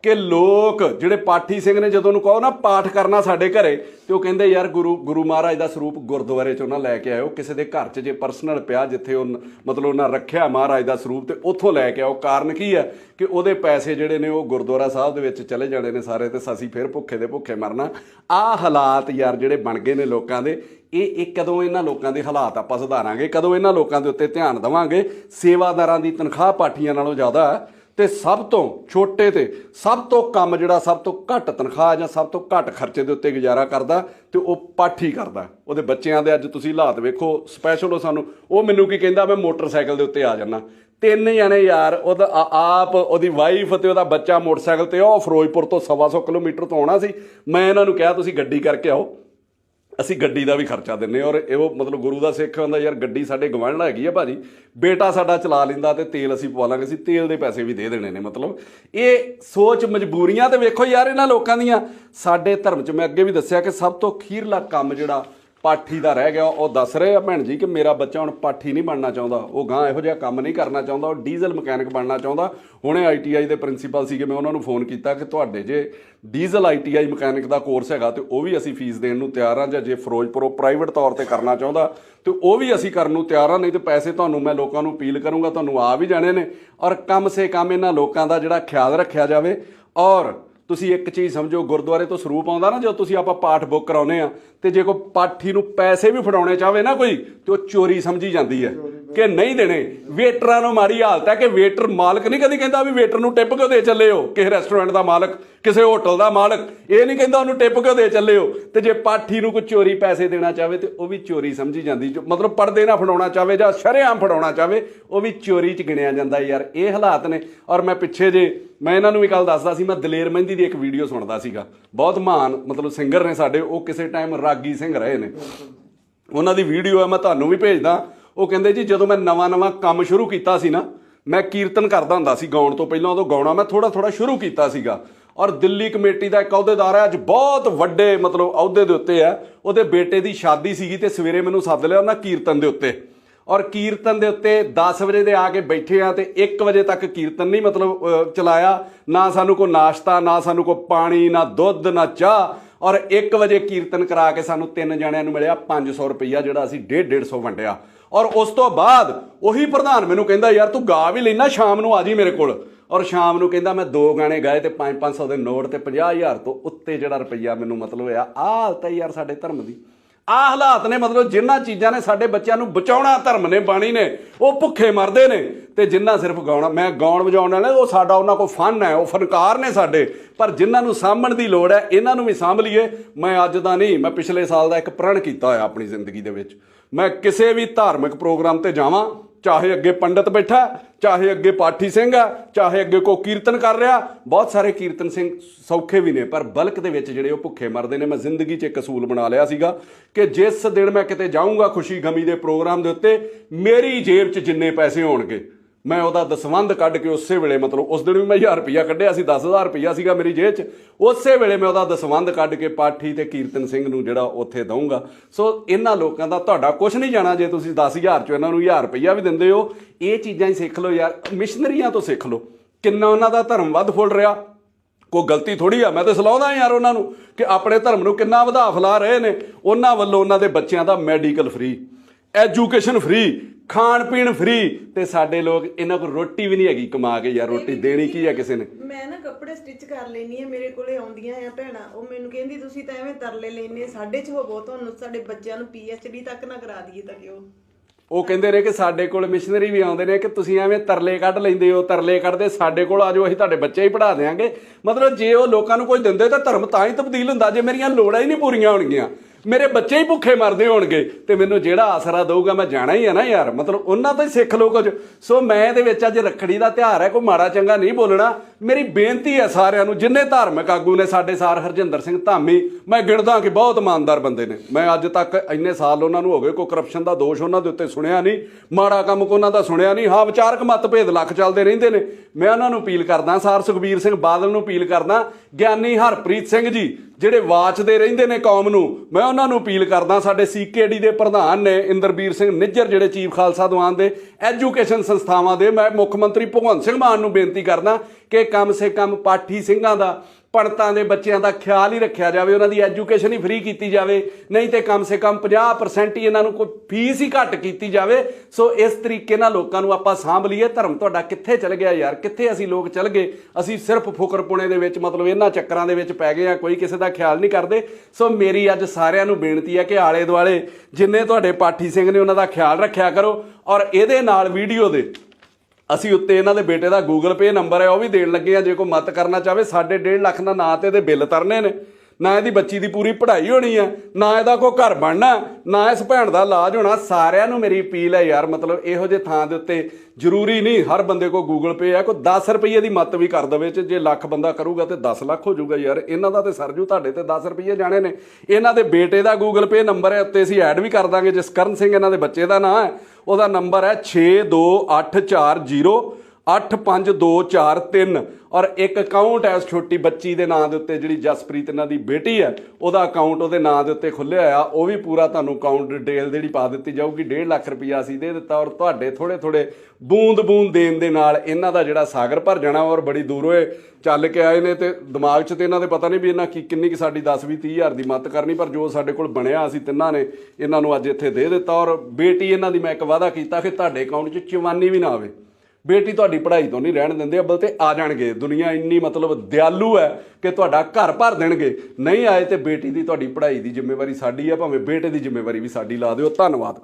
ਕਿ ਲੋਕ ਜਿਹੜੇ ਪਾਠੀ ਸਿੰਘ ਨੇ ਜਦੋਂ ਉਹਨੂੰ ਕਹੋ ਨਾ ਪਾਠ ਕਰਨਾ ਸਾਡੇ ਘਰੇ, ਤੇ ਉਹ ਕਹਿੰਦੇ ਯਾਰ ਗੁਰੂ ਗੁਰੂ ਮਹਾਰਾਜ ਦਾ ਸਰੂਪ ਗੁਰਦੁਆਰੇ 'ਚ ਉਹਨਾਂ ਲੈ ਕੇ ਆਇਓ, ਕਿਸੇ ਦੇ ਘਰ 'ਚ ਜੇ ਪਰਸਨਲ ਪਿਆ ਜਿੱਥੇ ਉਹ ਮਤਲਬ ਉਹਨਾਂ ਰੱਖਿਆ ਮਹਾਰਾਜ ਦਾ ਸਰੂਪ, ਤੇ ਉੱਥੋਂ ਲੈ ਕੇ ਆਓ। ਕਾਰਨ ਕੀ ਹੈ? ਕਿ ਉਹਦੇ ਪੈਸੇ ਜਿਹੜੇ ਨੇ ਉਹ ਗੁਰਦੁਆਰਾ ਸਾਹਿਬ ਦੇ ਵਿੱਚ ਚਲੇ ਜਾਣੇ ਨੇ ਸਾਰੇ, ਤੇ ਅਸੀਂ ਫਿਰ ਭੁੱਖੇ ਦੇ ਭੁੱਖੇ ਮਰਨਾ। ਆ ਹਾਲਾਤ ਯਾਰ ਜਿਹੜੇ ਬਣ ਗਏ ਨੇ ਲੋਕਾਂ ਦੇ, ਇਹ ਇਹ ਕਦੋਂ ਇਹਨਾਂ ਲੋਕਾਂ ਦੇ ਹਾਲਾਤ ਆਪਾਂ ਸੁਧਾਰਾਂਗੇ? ਕਦੋਂ ਇਹਨਾਂ ਲੋਕਾਂ ਦੇ ਉੱਤੇ ਧਿਆਨ ਦੇਵਾਂਗੇ? ਸੇਵਾਦਾਰਾਂ ਦੀ ਤਨਖਾਹ ਪਾਠੀਆਂ ਨਾਲੋਂ ਜ਼ਿਆਦਾ ਤੇ ਸਭ ਤੋਂ ਛੋਟੇ ਤੇ ਸਭ ਤੋਂ ਕੰਮ ਜਿਹੜਾ ਸਭ ਤੋਂ ਘੱਟ ਤਨਖਾਹ ਜਾਂ ਸਭ ਤੋਂ ਘੱਟ ਖਰਚੇ ਦੇ ਉੱਤੇ ਗੁਜ਼ਾਰਾ ਕਰਦਾ ਤੇ ਉਹ ਪਾਠੀ ਕਰਦਾ। ਉਹਦੇ ਬੱਚਿਆਂ ਦੇ ਅੱਜ ਤੁਸੀਂ ਹਾਲਾਤ ਵੇਖੋ ਸਪੈਸ਼ਲ ਉਹ ਸਾਨੂੰ, ਉਹ ਮੈਨੂੰ ਕੀ ਕਹਿੰਦਾ, ਮੈਂ ਮੋਟਰਸਾਈਕਲ ਦੇ ਉੱਤੇ ਆ ਜਾਣਾ ਤਿੰਨ ਜਣੇ ਯਾਰ, ਉਹਦਾ ਆਪ, ਉਹਦੀ ਵਾਈਫ ਤੇ ਉਹਦਾ ਬੱਚਾ ਮੋਟਰਸਾਈਕਲ ਤੇ, ਉਹ ਫਿਰੋਜ਼ਪੁਰ ਤੋਂ ਸਵਾ ਸੌ ਕਿਲੋਮੀਟਰ ਤੋਂ ਆਉਣਾ ਸੀ। ਮੈਂ ਇਹਨਾਂ ਨੂੰ ਕਿਹਾ, ਤੁਸੀਂ ਗੱਡੀ ਕਰਕੇ ਆਓ। ਅਸੀਂ ਗੱਡੀ ਦਾ ਵੀ ਖਰਚਾ ਦਿੰਨੇ ਔਰ ਇਹ ਉਹ ਮਤਲਬ ਗੁਰੂ ਦਾ ਸਿੱਖ ਹੁੰਦਾ ਯਾਰ ਗੱਡੀ ਸਾਡੇ ਗਵਾਂਢ ਹੈਗੀ ਆ ਭਾਜੀ, ਬੇਟਾ ਸਾਡਾ ਚਲਾ ਲੈਂਦਾ ਤੇ ਤੇਲ ਅਸੀਂ ਪਵਾ ਲਾਂਗੇ, ਅਸੀਂ ਤੇਲ ਦੇ ਪੈਸੇ ਵੀ ਦੇ ਦੇਣੇ ਨੇ ਮਤਲਬ। ਇਹ ਸੋਚ ਮਜਬੂਰੀਆਂ ਤੇ ਵੇਖੋ ਯਾਰ ਇਹਨਾਂ ਲੋਕਾਂ ਦੀਆਂ। ਸਾਡੇ ਧਰਮ 'ਚ ਮੈਂ ਅੱਗੇ ਵੀ ਦੱਸਿਆ ਕਿ ਸਭ ਤੋਂ ਖੀਰਲਾ ਕੰਮ ਜਿਹੜਾ ਪਾਠੀ ਦਾ ਰਹਿ ਗਿਆ। ਉਹ ਦੱਸ ਰਹੇ ਆ ਭੈਣ ਜੀ ਕਿ ਮੇਰਾ ਬੱਚਾ ਹੁਣ ਪਾਠੀ ਨਹੀਂ ਬਣਨਾ ਚਾਹੁੰਦਾ। ਉਹ ਗਾਂ ਇਹੋ ਜਿਹਾ ਕੰਮ ਨਹੀਂ ਕਰਨਾ ਚਾਹੁੰਦਾ। ਉਹ ਡੀਜ਼ਲ ਮਕੈਨਿਕ ਬਣਨਾ ਚਾਹੁੰਦਾ। ਹੁਣੇ ਆਈਟੀਆਈ ਦੇ ਪ੍ਰਿੰਸੀਪਲ ਸੀਗੇ, ਮੈਂ ਉਹਨਾਂ ਨੂੰ ਫੋਨ ਕੀਤਾ ਕਿ ਤੁਹਾਡੇ ਜੇ ਡੀਜ਼ਲ ਆਈਟੀਆਈ ਮਕੈਨਿਕ ਦਾ ਕੋਰਸ ਹੈਗਾ ਤੇ ਉਹ ਵੀ ਅਸੀਂ ਫੀਸ ਦੇਣ ਨੂੰ ਤਿਆਰ ਹਾਂ ਜਾਂ ਜੇ ਫਿਰੋਜ਼ਪੁਰ ਪ੍ਰਾਈਵੇਟ ਤੌਰ ਤੇ ਕਰਨਾ ਚਾਹੁੰਦਾ, ਤੇ ਉਹ ਵੀ ਅਸੀਂ ਕਰਨ ਨੂੰ ਤਿਆਰ ਹਾਂ ਨਹੀਂ ਤੇ ਪੈਸੇ ਤੁਹਾਨੂੰ ਮੈਂ ਲੋਕਾਂ ਨੂੰ ਅਪੀਲ ਕਰੂੰਗਾ, ਤੁਹਾਨੂੰ ਆ ਵੀ ਜਾਣੇ ਨੇ। ਔਰ ਕਮ ਸੇ ਕਮ ਇਹਨਾਂ ਲੋਕਾਂ ਦਾ ਜਿਹੜਾ ਖਿਆਲ ਰੱਖਿਆ ਜਾਵੇ। ਔਰ ਤੁਸੀਂ ਇੱਕ ਚੀਜ਼ ਸਮਝੋ, ਗੁਰਦੁਆਰੇ ਤੋਂ ਸਰੂਪ ਆਉਂਦਾ ਨਾ ਜਦੋਂ ਤੁਸੀਂ ਆਪਾਂ ਪਾਠ ਬੁੱਕ ਕਰਾਉਨੇ ਆ ਤੇ ਜੇ ਕੋਈ ਪਾਠੀ ਨੂੰ ਪੈਸੇ ਵੀ ਫੜਾਉਣੇ ਚਾਹਵੇ ਨਾ ਕੋਈ, ਤੇ ਉਹ ਚੋਰੀ ਸਮਝੀ ਜਾਂਦੀ ਹੈ ਕਿ ਨਹੀਂ ਦੇਣੇ। ਵੇਟਰਾਂ ਨੂੰ ਮਾੜੀ ਹਾਲਤ ਹੈ ਕਿ ਵੇਟਰ ਮਾਲਕ ਨਹੀਂ ਕਦੀ ਕਹਿੰਦਾ ਵੀ ਵੇਟਰ ਨੂੰ ਟਿਪ ਕਿਉਂ ਦੇ ਚੱਲੇ ਹੋ, ਕਿਸੇ ਰੈਸਟੋਰੈਂਟ ਦਾ ਮਾਲਕ। ਕਿਸੇ ਹੋਟਲ ਦਾ ਮਾਲਕ। ਇਹ ਨਹੀਂ ਕਹਿੰਦਾ ਉਹਨੂੰ ਟਿਪ ਕੇ ਦੇ ਚੱਲਿਓ। ਹੋ ਤੇ ਜੇ ਪਾਠੀ ਨੂੰ ਕੋਈ ਚੋਰੀ ਪੈਸੇ ਦੇਣਾ ਚਾਹਵੇ ਤੇ ਉਹ ਵੀ ਚੋਰੀ ਸਮਝੀ ਜਾਂਦੀ। ਜੋ- ਮਤਲਬ ਪਰਦੇ ਨਾ ਫੜਾਉਣਾ ਚਾਹਵੇ ਜਾਂ ਸ਼ਰੇਆਮ ਫੜਾਉਣਾ ਚਾਹਵੇ, ਉਹ ਵੀ ਚੋਰੀ ਚ ਗਿਣਿਆ ਜਾਂਦਾ ਯਾਰ। ਇਹ ਹਾਲਾਤ ਨੇ। ਔਰ ਮੈਂ ਪਿੱਛੇ ਜੇ ਮੈਂ ਇਹਨਾਂ ਨੂੰ ਵੀ ਕੱਲ ਦੱਸਦਾ ਸੀ, ਮੈਂ ਦਲੇਰ ਮਹਿੰਦੀ ਦੀ ਇੱਕ ਵੀਡੀਓ ਸੁਣਦਾ ਸੀਗਾ। ਬਹੁਤ ਮਹਾਨ ਮਤਲਬ ਸਿੰਗਰ ਨੇ ਸਾਡੇ। ਉਹ ਕਿਸੇ ਟਾਈਮ ਰਾਗੀ ਸਿੰਘ ਰਹੇ ਨੇ। ਉਹਨਾਂ ਦੀ ਵੀਡੀਓ ਹੈ ਮੈਂ ਤੁਹਾਨੂੰ ਵੀ ਭੇਜਦਾ। ਉਹ ਕਹਿੰਦੇ ਜੀ, ਜਦੋਂ ਮੈਂ ਨਵਾਂ-ਨਵਾਂ ਕੰਮ ਸ਼ੁਰੂ ਕੀਤਾ ਸੀ ਨਾ, ਮੈਂ ਕੀਰਤਨ ਕਰਦਾ ਹੁੰਦਾ ਸੀ ਗਾਉਣ ਤੋਂ ਪਹਿਲਾਂ। ਉਦੋਂ ਗਾਉਣਾ ਮੈਂ ਥੋੜਾ-ਥੋੜਾ ਸ਼ੁਰੂ ਕੀਤਾ ਸੀਗਾ। ਔਰ ਦਿੱਲੀ ਕਮੇਟੀ ਦਾ ਇੱਕ ਅਹੁਦੇਦਾਰ ਹੈ, ਅੱਜ ਬਹੁਤ ਵੱਡੇ, ਮਤਲਬ ਅਹੁਦੇ ਦੇ ਉੱਤੇ ਹੈ। ਉਹਦੇ ਬੇਟੇ ਦੀ ਸ਼ਾਦੀ ਸੀਗੀ ਤੇ ਸਵੇਰੇ ਮੈਨੂੰ ਸੱਦ ਲਿਆ ਉਹਨਾਂ ਕੀਰਤਨ ਦੇ ਉੱਤੇ। ਔਰ ਕੀਰਤਨ ਦੇ ਉੱਤੇ 10 ਵਜੇ ਦੇ ਆ ਕੇ ਬੈਠੇ ਆ ਤੇ 1 ਵਜੇ ਤੱਕ ਕੀਰਤਨ ਨਹੀਂ, ਮਤਲਬ ਚਲਾਇਆ। ਨਾ ਸਾਨੂੰ ਕੋਈ ਨਾਸ਼ਤਾ, ਨਾ ਸਾਨੂੰ ਕੋਈ ਪਾਣੀ, ਨਾ ਦੁੱਧ, ਨਾ ਚਾਹ। ਔਰ 1 ਵਜੇ ਕੀਰਤਨ ਕਰਾ ਕੇ ਸਾਨੂੰ ਤਿੰਨ ਜਣਿਆਂ ਨੂੰ ਮਿਲਿਆ 500 ਰੁਪਈਆ, ਜਿਹੜਾ ਅਸੀਂ 1.5 150 ਵੰਡਿਆ। ਔਰ ਉਸ ਤੋਂ ਬਾਅਦ ਉਹੀ ਪ੍ਰਧਾਨ ਮੈਨੂੰ ਕਹਿੰਦਾ, ਯਾਰ ਤੂੰ ਗਾ ਵੀ ਲੈਣਾ ਸ਼ਾਮ ਨੂੰ ਆ ਜੀ ਮੇਰੇ ਕੋਲ। ਔਰ ਸ਼ਾਮ ਨੂੰ ਕਹਿੰਦਾ ਮੈਂ ਦੋ ਗਾਣੇ ਗਾਏ ਤੇ 5-500 ਦੇ ਨੋਟ ਤੇ 50000 ਤੋਂ ਉੱਤੇ ਜਿਹੜਾ ਰੁਪਈਆ ਮੈਨੂੰ ਮਤਲਬ ਹੋਇਆ, ਆਹ ਹਾਲਤ ਹੈ ਯਾਰ ਸਾਡੇ ਧਰਮ ਦੀ। ਆਹ ਹਾਲਾਤ ਨੇ ਮਤਲਬ ਜਿੰਨਾ ਚੀਜ਼ਾਂ ਨੇ ਸਾਡੇ ਬੱਚਿਆਂ ਨੂੰ ਬਚਾਉਣਾ, ਧਰਮ ਨੇ ਬਾਣੀ ਨੇ, ਉਹ ਭੁੱਖੇ ਮਰਦੇ ਨੇ ਤੇ ਜਿੰਨਾ ਸਿਰਫ ਗਾਉਣਾ, ਮੈਂ ਗਾਉਣ ਵਜਾਉਣ ਵਾਲੇ ਉਹ ਸਾਡਾ ਉਹਨਾਂ ਕੋਲ ਫਨ ਹੈ, ਉਹ ਫਨਕਾਰ ਨੇ ਸਾਡੇ, ਪਰ ਜਿਨ੍ਹਾਂ ਨੂੰ ਸਾਂਭਣ ਦੀ ਲੋੜ ਹੈ, ਇਹਨਾਂ ਨੂੰ ਵੀ ਸਾਂਭ ਲਈਏ। ਮੈਂ ਅੱਜ ਦਾ ਨਹੀਂ, ਮੈਂ ਪਿਛਲੇ ਸਾਲ ਦਾ ਇੱਕ ਪ੍ਰਣ ਕੀਤਾ ਹੋਇਆ ਆਪਣੀ ਜ਼ਿੰਦਗੀ ਦੇ ਵਿੱਚ। ਮੈਂ ਕਿਸੇ ਵੀ ਧਾਰਮਿਕ ਪ੍ਰੋਗਰਾਮ ਤੇ ਜਾਵਾਂ ਚਾਹੇ ਅੱਗੇ ਪੰਡਤ ਬੈਠਾ, ਚਾਹੇ ਅੱਗੇ ਪਾਠੀ ਸਿੰਘ ਆ, ਚਾਹੇ ਅੱਗੇ ਕੋ ਕੀਰਤਨ ਕਰ ਰਿਹਾ, ਬਹੁਤ ਸਾਰੇ ਕੀਰਤਨ ਸਿੰਘ ਸੌਖੇ ਵੀ ਨੇ, ਪਰ ਬਲਕ ਦੇ ਵਿੱਚ ਜਿਹੜੇ ਉਹ ਭੁੱਖੇ ਮਰਦੇ ਨੇ, ਮੈਂ ਜ਼ਿੰਦਗੀ 'ਚ ਇੱਕ ਅਸੂਲ ਬਣਾ ਲਿਆ ਸੀਗਾ ਕਿ ਜਿਸ ਦਿਨ ਮੈਂ ਕਿਤੇ ਜਾਊਂਗਾ ਖੁਸ਼ੀ ਗਮੀ ਦੇ ਪ੍ਰੋਗਰਾਮ ਦੇ ਉੱਤੇ, ਮੇਰੀ ਜੇਬ 'ਚ ਜਿੰਨੇ ਪੈਸੇ ਹੋਣਗੇ ਮੈਂ ਉਹਦਾ ਦਸਵੰਧ ਕੱਢ ਕੇ ਉਸੇ ਵੇਲੇ ਮਤਲਬ ਉਸ ਦਿਨ ਵੀ ਮੈਂ 1000 ਰੁਪਇਆ ਕੱਢਿਆ ਸੀ 10000 ਰੁਪਇਆ ਸੀਗਾ ਮੇਰੀ ਜੇਬ 'ਚ। ਉਸੇ ਵੇਲੇ ਮੈਂ ਉਹਦਾ ਦਸਵੰਧ ਕੱਢ ਕੇ ਪਾਠੀ ਤੇ ਕੀਰਤਨ ਸਿੰਘ ਨੂੰ ਜਿਹੜਾ ਉੱਥੇ ਦਊਂਗਾ। ਸੋ ਇਹਨਾਂ ਲੋਕਾਂ ਦਾ ਤੁਹਾਡਾ ਕੁਝ ਨਹੀਂ ਜਾਣਾ ਜੇ ਤੁਸੀਂ 10000 'ਚੋਂ ਇਹਨਾਂ ਨੂੰ 1000 ਰੁਪਇਆ ਵੀ ਦਿੰਦੇ ਹੋ। ਇਹ ਚੀਜ਼ਾਂ ਹੀ ਸਿੱਖ ਲਓ ਯਾਰ, ਮਿਸ਼ਨਰੀਆਂ ਤੋਂ ਸਿੱਖ ਲਓ। ਕਿੰਨਾ ਉਹਨਾਂ ਦਾ ਧਰਮ ਵੱਧ ਫੁੱਲ ਰਿਹਾ। ਕੋਈ ਗਲਤੀ ਥੋੜੀ ਆ, ਮੈਂ ਤਾਂ ਸਲਾਹੁੰਦਾ ਯਾਰ ਉਹਨਾਂ ਨੂੰ ਕਿ ਆਪਣੇ ਧਰਮ ਨੂੰ ਕਿੰਨਾ ਵਧਾ ਫਲਾ ਰਹੇ ਨੇ। ਉਹਨਾਂ ਵੱਲੋਂ ਉਹਨਾਂ ਦੇ ਬੱਚਿਆਂ ਦਾ ਮੈਡੀਕਲ ਫ੍ਰੀ। ਐਜੂਕੇਸ਼ਨ ਫ੍ਰੀ ਖਾਣ ਪੀਣ ਫ੍ਰੀ ਤੇ ਸਾਡੇ ਲੋਕ ਇਹਨਾਂ ਕੋਲ ਰੋਟੀ ਵੀ ਨਹੀਂ ਹੈਗੀ ਕਮਾ ਕੇ ਯਾਰ ਰੋਟੀ ਦੇਣੀ ਕੀ ਹੈ ਕਿਸੇ ਨੇ? ਮੈਂ ਨਾ ਕੱਪੜੇ ਸਟਿਚ ਕਰ ਲੈਣੀ ਆ ਮੇਰੇ ਕੋਲੇ ਆਉਂਦੀਆਂ ਆ ਭੈਣਾਂ। ਉਹ ਮੈਨੂੰ ਕਹਿੰਦੀ ਤੁਸੀਂ ਤਾਂ ਐਵੇਂ ਤਰਲੇ ਲੈਨੇ ਸਾਡੇ ਚ ਹੋਵੋ ਤੁਹਾਨੂੰ ਸਾਡੇ ਬੱਚਿਆਂ ਨੂੰ ਡੀ ਤੱਕ ਨਾ ਕਰਾ ਦਈਏ ਤਾਂ ਕਿਉਂ? ਉਹ ਕਹਿੰਦੇ ਨੇ ਕਿ ਸਾਡੇ ਕੋਲ ਮਿਸ਼ਨਰੀ ਵੀ ਆਉਂਦੇ ਨੇ ਕਿ ਤੁਸੀਂ ਐਵੇਂ ਤਰਲੇ ਕੱਢ ਲੈਂਦੇ ਹੋ ਤਰਲੇ ਕੱਢਦੇ ਸਾਡੇ ਕੋਲ ਆਜੋ ਅਸੀਂ ਤੁਹਾਡੇ ਬੱਚੇ ਹੀ ਪੜ੍ਹਾ ਦੇਾਂਗੇ ਮਤਲਬ ਜੇ ਉਹ ਲੋਕਾਂ ਨੂੰ ਕੁਝ ਦਿੰਦੇ ਤਾਂ ਧਰਮ ਤਾਂ ਹੀ ਤਬਦੀਲ ਹੁੰਦਾ ਜੇ ਮੇਰੀਆਂ ਲੋੜਾਂ ਹੀ ਨਹੀਂ ਪੂਰੀਆਂ ਹੋਣਗੀਆਂ। ਮੇਰੇ ਬੱਚੇ ਹੀ ਭੁੱਖੇ ਮਰਦੇ ਹੋਣਗੇ ਤੇ ਮੈਨੂੰ ਜਿਹੜਾ ਆਸਰਾ ਦਊਗਾ ਮੈਂ ਜਾਣਾ ਹੀ ਆ ਨਾ ਯਾਰ। ਮਤਲਬ ਉਹਨਾਂ ਤੋਂ ਹੀ ਸਿੱਖ ਲਓ ਕੁਝ। ਸੋ ਮੈਂ ਇਹਦੇ ਵਿੱਚ ਅੱਜ ਰੱਖੜੀ ਦਾ ਤਿਉਹਾਰ ਹੈ, ਕੋਈ ਮਾੜਾ ਚੰਗਾ ਨਹੀਂ ਬੋਲਣਾ। ਮੇਰੀ ਬੇਨਤੀ ਹੈ ਸਾਰਿਆਂ ਨੂੰ, ਜਿੰਨੇ ਧਾਰਮਿਕ ਆਗੂ ਨੇ ਸਾਡੇ ਸਾਰ, ਹਰਜਿੰਦਰ ਸਿੰਘ ਧਾਮੀ, ਮੈਂ ਗਿਣਦਾ ਕਿ ਬਹੁਤ ਇਮਾਨਦਾਰ ਬੰਦੇ ਨੇ। ਮੈਂ ਅੱਜ ਤੱਕ ਇੰਨੇ ਸਾਲ ਉਹਨਾਂ ਨੂੰ ਹੋ ਗਏ, ਕੋਈ ਕਰਪਸ਼ਨ ਦਾ ਦੋਸ਼ ਉਹਨਾਂ ਦੇ ਉੱਤੇ ਸੁਣਿਆ ਨਹੀਂ, ਮਾੜਾ ਕੰਮ ਕੋ ਉਹਨਾਂ ਦਾ ਸੁਣਿਆ ਨਹੀਂ, ਹਾਂ ਵਿਚਾਰਕ ਮਤਭੇਦ ਲੱਖ ਚੱਲਦੇ ਰਹਿੰਦੇ ਨੇ। ਮੈਂ ਉਹਨਾਂ ਨੂੰ ਅਪੀਲ ਕਰਦਾ, ਸਾਰ ਸੁਖਬੀਰ ਸਿੰਘ ਬਾਦਲ ਨੂੰ ਅਪੀਲ ਕਰਦਾ, ਗਿਆਨੀ ਹਰਪ੍ਰੀਤ ਸਿੰਘ ਜੀ, ਜਿਹੜੇ ਵਾਚਦੇ ਰਹਿੰਦੇ ਨੇ ਕੌਮ ਨੂੰ, ਮੈਂ ਉਹਨਾਂ ਨੂੰ ਅਪੀਲ ਕਰਦਾ, ਸਾਡੇ ਸੀਕੇਡੀ ਦੇ ਪ੍ਰਧਾਨ ਨੇ ਇੰਦਰਬੀਰ ਸਿੰਘ ਨਿੱਜਰ, ਜਿਹੜੇ ਚੀਫ ਖਾਲਸਾ ਦੀਵਾਨ ਦੇ ਐਜੂਕੇਸ਼ਨ ਸੰਸਥਾਵਾਂ ਦੇ, ਮੈਂ ਮੁੱਖ ਮੰਤਰੀ ਭਗਵੰਤ ਸਿੰਘ ਮਾਨ ਨੂੰ ਬੇਨਤੀ ਕਰਦਾ ਕਿ ਕਮ ਸੇ ਕਮ ਪਾਠੀ ਸਿੰਘਾਂ ਦਾ, ਪੜਤਾਂ ਦੇ ਬੱਚਿਆਂ ਦਾ ਖਿਆਲ ਹੀ ਰੱਖਿਆ ਜਾਵੇ, ਉਹਨਾਂ ਦੀ ਐਜੂਕੇਸ਼ਨ ਹੀ ਫ੍ਰੀ ਕੀਤੀ ਜਾਵੇ, ਨਹੀਂ ਤੇ ਕਮ ਸੇ ਕਮ 50% ਹੀ ਇਹਨਾਂ ਨੂੰ ਕੋਈ ਫੀਸ ਹੀ ਘੱਟ ਕੀਤੀ ਜਾਵੇ। ਸੋ ਇਸ ਤਰੀਕੇ ਨਾਲ ਲੋਕਾਂ ਨੂੰ ਆਪਾਂ ਸਾਂਭ ਲਈਏ, ਧਰਮ ਤੁਹਾਡਾ ਕਿੱਥੇ ਚਲ ਗਿਆ ਯਾਰ, ਕਿੱਥੇ ਅਸੀਂ ਲੋਕ ਚਲ ਗਏ, ਅਸੀਂ ਸਿਰਫ ਫੁਕਰਪੁਣੇ ਦੇ ਵਿੱਚ, ਮਤਲਬ ਇਹਨਾਂ ਚੱਕਰਾਂ ਦੇ ਵਿੱਚ ਪੈ ਗਏ ਆ ਕੋਈ ਕਿਸੇ ਦਾ ਖਿਆਲ ਨਹੀਂ ਕਰਦੇ। ਸੋ ਮੇਰੀ ਅੱਜ ਸਾਰਿਆਂ ਨੂੰ ਬੇਨਤੀ ਹੈ ਕਿ ਆਲੇ ਦੁਆਲੇ ਜਿੰਨੇ ਤੁਹਾਡੇ ਪਾਠੀ ਸਿੰਘ ਨੇ ਉਹਨਾਂ ਦਾ ਖਿਆਲ ਰੱਖਿਆ ਕਰੋ ਔਰ ਇਹਦੇ ਨਾਲ ਵੀਡੀਓ ਦੇ ਅਸੀਂ ਉੱਤੇ ਇਹਨਾਂ ਦੇ ਬੇਟੇ ਦਾ ਗੂਗਲ ਪੇ ਨੰਬਰ ਹੈ, ਉਹ ਵੀ ਦੇਣ ਲੱਗੇ ਆ। ਜੇ ਕੋਈ ਮਤ ਕਰਨਾ ਚਾਹਵੇ ਸਾਡੇ 1.5 ਲੱਖ ਦਾ ਨਾਂ ਤੇ ਇਹਦੇ ਬਿੱਲ ਤਰਨੇ ਨੇ। ਨਾ ਇਹਦੀ ਬੱਚੀ ਦੀ ਪੂਰੀ ਪੜ੍ਹਾਈ ਹੋਣੀ ਆ, ਨਾ ਇਹਦਾ ਕੋਈ ਘਰ ਬਣਨਾ, ਨਾ ਇਸ ਭੈਣ ਦਾ ਇਲਾਜ ਹੋਣਾ। ਸਾਰਿਆਂ ਨੂੰ ਮੇਰੀ ਅਪੀਲ ਹੈ ਯਾਰ, ਮਤਲਬ ਇਹੋ ਜਿਹੇ ਥਾਂ ਦੇ ਉੱਤੇ ਜ਼ਰੂਰੀ ਨਹੀਂ, ਹਰ ਬੰਦੇ ਕੋ ਗੂਗਲ ਪੇ ਹੈ ਕੋਈ 10 ਰੁਪਏ ਦੀ ਮਤ ਵੀ ਕਰ ਦਵੇ ਚ। ਜੇ ਲੱਖ ਬੰਦਾ ਕਰੂਗਾ ਤੇ 10 ਲੱਖ ਹੋ ਜਾਊਗਾ ਯਾਰ। ਇਹਨਾਂ ਦਾ ਤੇ ਸਰਜੂ ਤੁਹਾਡੇ ਤੇ 10 ਰੁਪਏ ਜਾਣੇ ਨੇ। ਇਹਨਾਂ ਦੇ ਬੇਟੇ ਦਾ ਗੂਗਲ ਪੇ ਨੰਬਰ ਹੈ, ਉੱਤੇ ਅਸੀਂ ਐਡ ਵੀ ਕਰ ਦਾਂਗੇ। ਜਸਕਰਨ ਸਿੰਘ ਇਹਨਾਂ ਦੇ ਬੱਚੇ ਦਾ ਨਾਂ ਹੈ ਉਹਦਾ ਨੰਬਰ ਹੈ 62840 85243 ਔਰ ਇੱਕ ਅਕਾਊਂਟ ਹੈ ਉਸ ਛੋਟੀ ਬੱਚੀ ਦੇ ਨਾਂ ਦੇ ਉੱਤੇ ਜਿਹੜੀ ਜਸਪ੍ਰੀਤ ਇਹਨਾਂ ਦੀ ਬੇਟੀ ਹੈ, ਉਹਦਾ ਅਕਾਊਂਟ ਉਹਦੇ ਨਾਂ ਦੇ ਉੱਤੇ ਖੁੱਲਿਆ ਹੋਇਆ, ਉਹ ਵੀ ਪੂਰਾ ਤੁਹਾਨੂੰ ਅਕਾਊਂਟ ਡਿਟੇਲ ਜਿਹੜੀ ਪਾ ਦਿੱਤੀ ਜਾਊਗੀ 1.5 ਲੱਖ ਰੁਪਈਆ ਅਸੀਂ ਦੇ ਦਿੱਤਾ ਔਰ ਤੁਹਾਡੇ ਥੋੜੇ ਥੋੜੇ ਬੂੰਦ ਬੂੰਦ ਦੇਣ ਦੇ ਨਾਲ ਇਹਨਾਂ ਦਾ ਜਿਹੜਾ ਸਾਗਰ ਭਰ ਜਾਣਾ ਔਰ ਬੜੀ ਦੂਰੋਂ ਇਹ ਚੱਲ ਕੇ ਆਏ ਨੇ ਤੇ ਦਿਮਾਗ 'ਚ ਤੇ ਇਹਨਾਂ ਦੇ ਪਤਾ ਨਹੀਂ ਵੀ ਇਹਨਾਂ ਕੀ ਕਿੰਨੀ ਕਿ ਸਾਡੀ 10 20 30 ਹਜ਼ਾਰ ਦੀ ਮਦਦ ਕਰਨੀ, ਪਰ ਜੋ ਸਾਡੇ ਕੋਲ ਬਣਿਆ ਅਸੀਂ ਤਿੰਨਾਂ ਨੇ ਇਹਨਾਂ ਨੂੰ ਅੱਜ ਇੱਥੇ ਦੇ ਦਿੱਤਾ ਔਰ ਬੇਟੀ ਇਹਨਾਂ ਦੀ ਮੈਂ ਇੱਕ ਵਾਅਦਾ ਕੀਤਾ ਕਿ ਤੁਹਾਡੇ ਅਕਾਊਂਟ 'ਚ ਚਵਾਨੀ ਵੀ ਨਾ ਆਵੇ। ਬੇਟੀ ਤੁਹਾਡੀ ਪੜ੍ਹਾਈ ਤੋਂ ਨਹੀਂ ਰਹਿਣ ਦਿੰਦੇ ਅੱਬਲ ਤੇ ਆ ਜਾਣਗੇ। ਦੁਨੀਆ ਇੰਨੀ ਮਤਲਬ ਦਿਆਲੂ ਹੈ ਕਿ ਤੁਹਾਡਾ ਘਰ ਭਰ ਦੇਣਗੇ। ਨਹੀਂ ਆਏ ਤੇ ਬੇਟੀ ਦੀ ਤੁਹਾਡੀ ਪੜ੍ਹਾਈ ਦੀ ਜ਼ਿੰਮੇਵਾਰੀ ਸਾਡੀ ਹੈ ਭਾਵੇਂ ਬੇਟੇ ਦੀ ਜ਼ਿੰਮੇਵਾਰੀ ਵੀ ਸਾਡੀ ਲਾ ਦਿਓ। ਧੰਨਵਾਦ।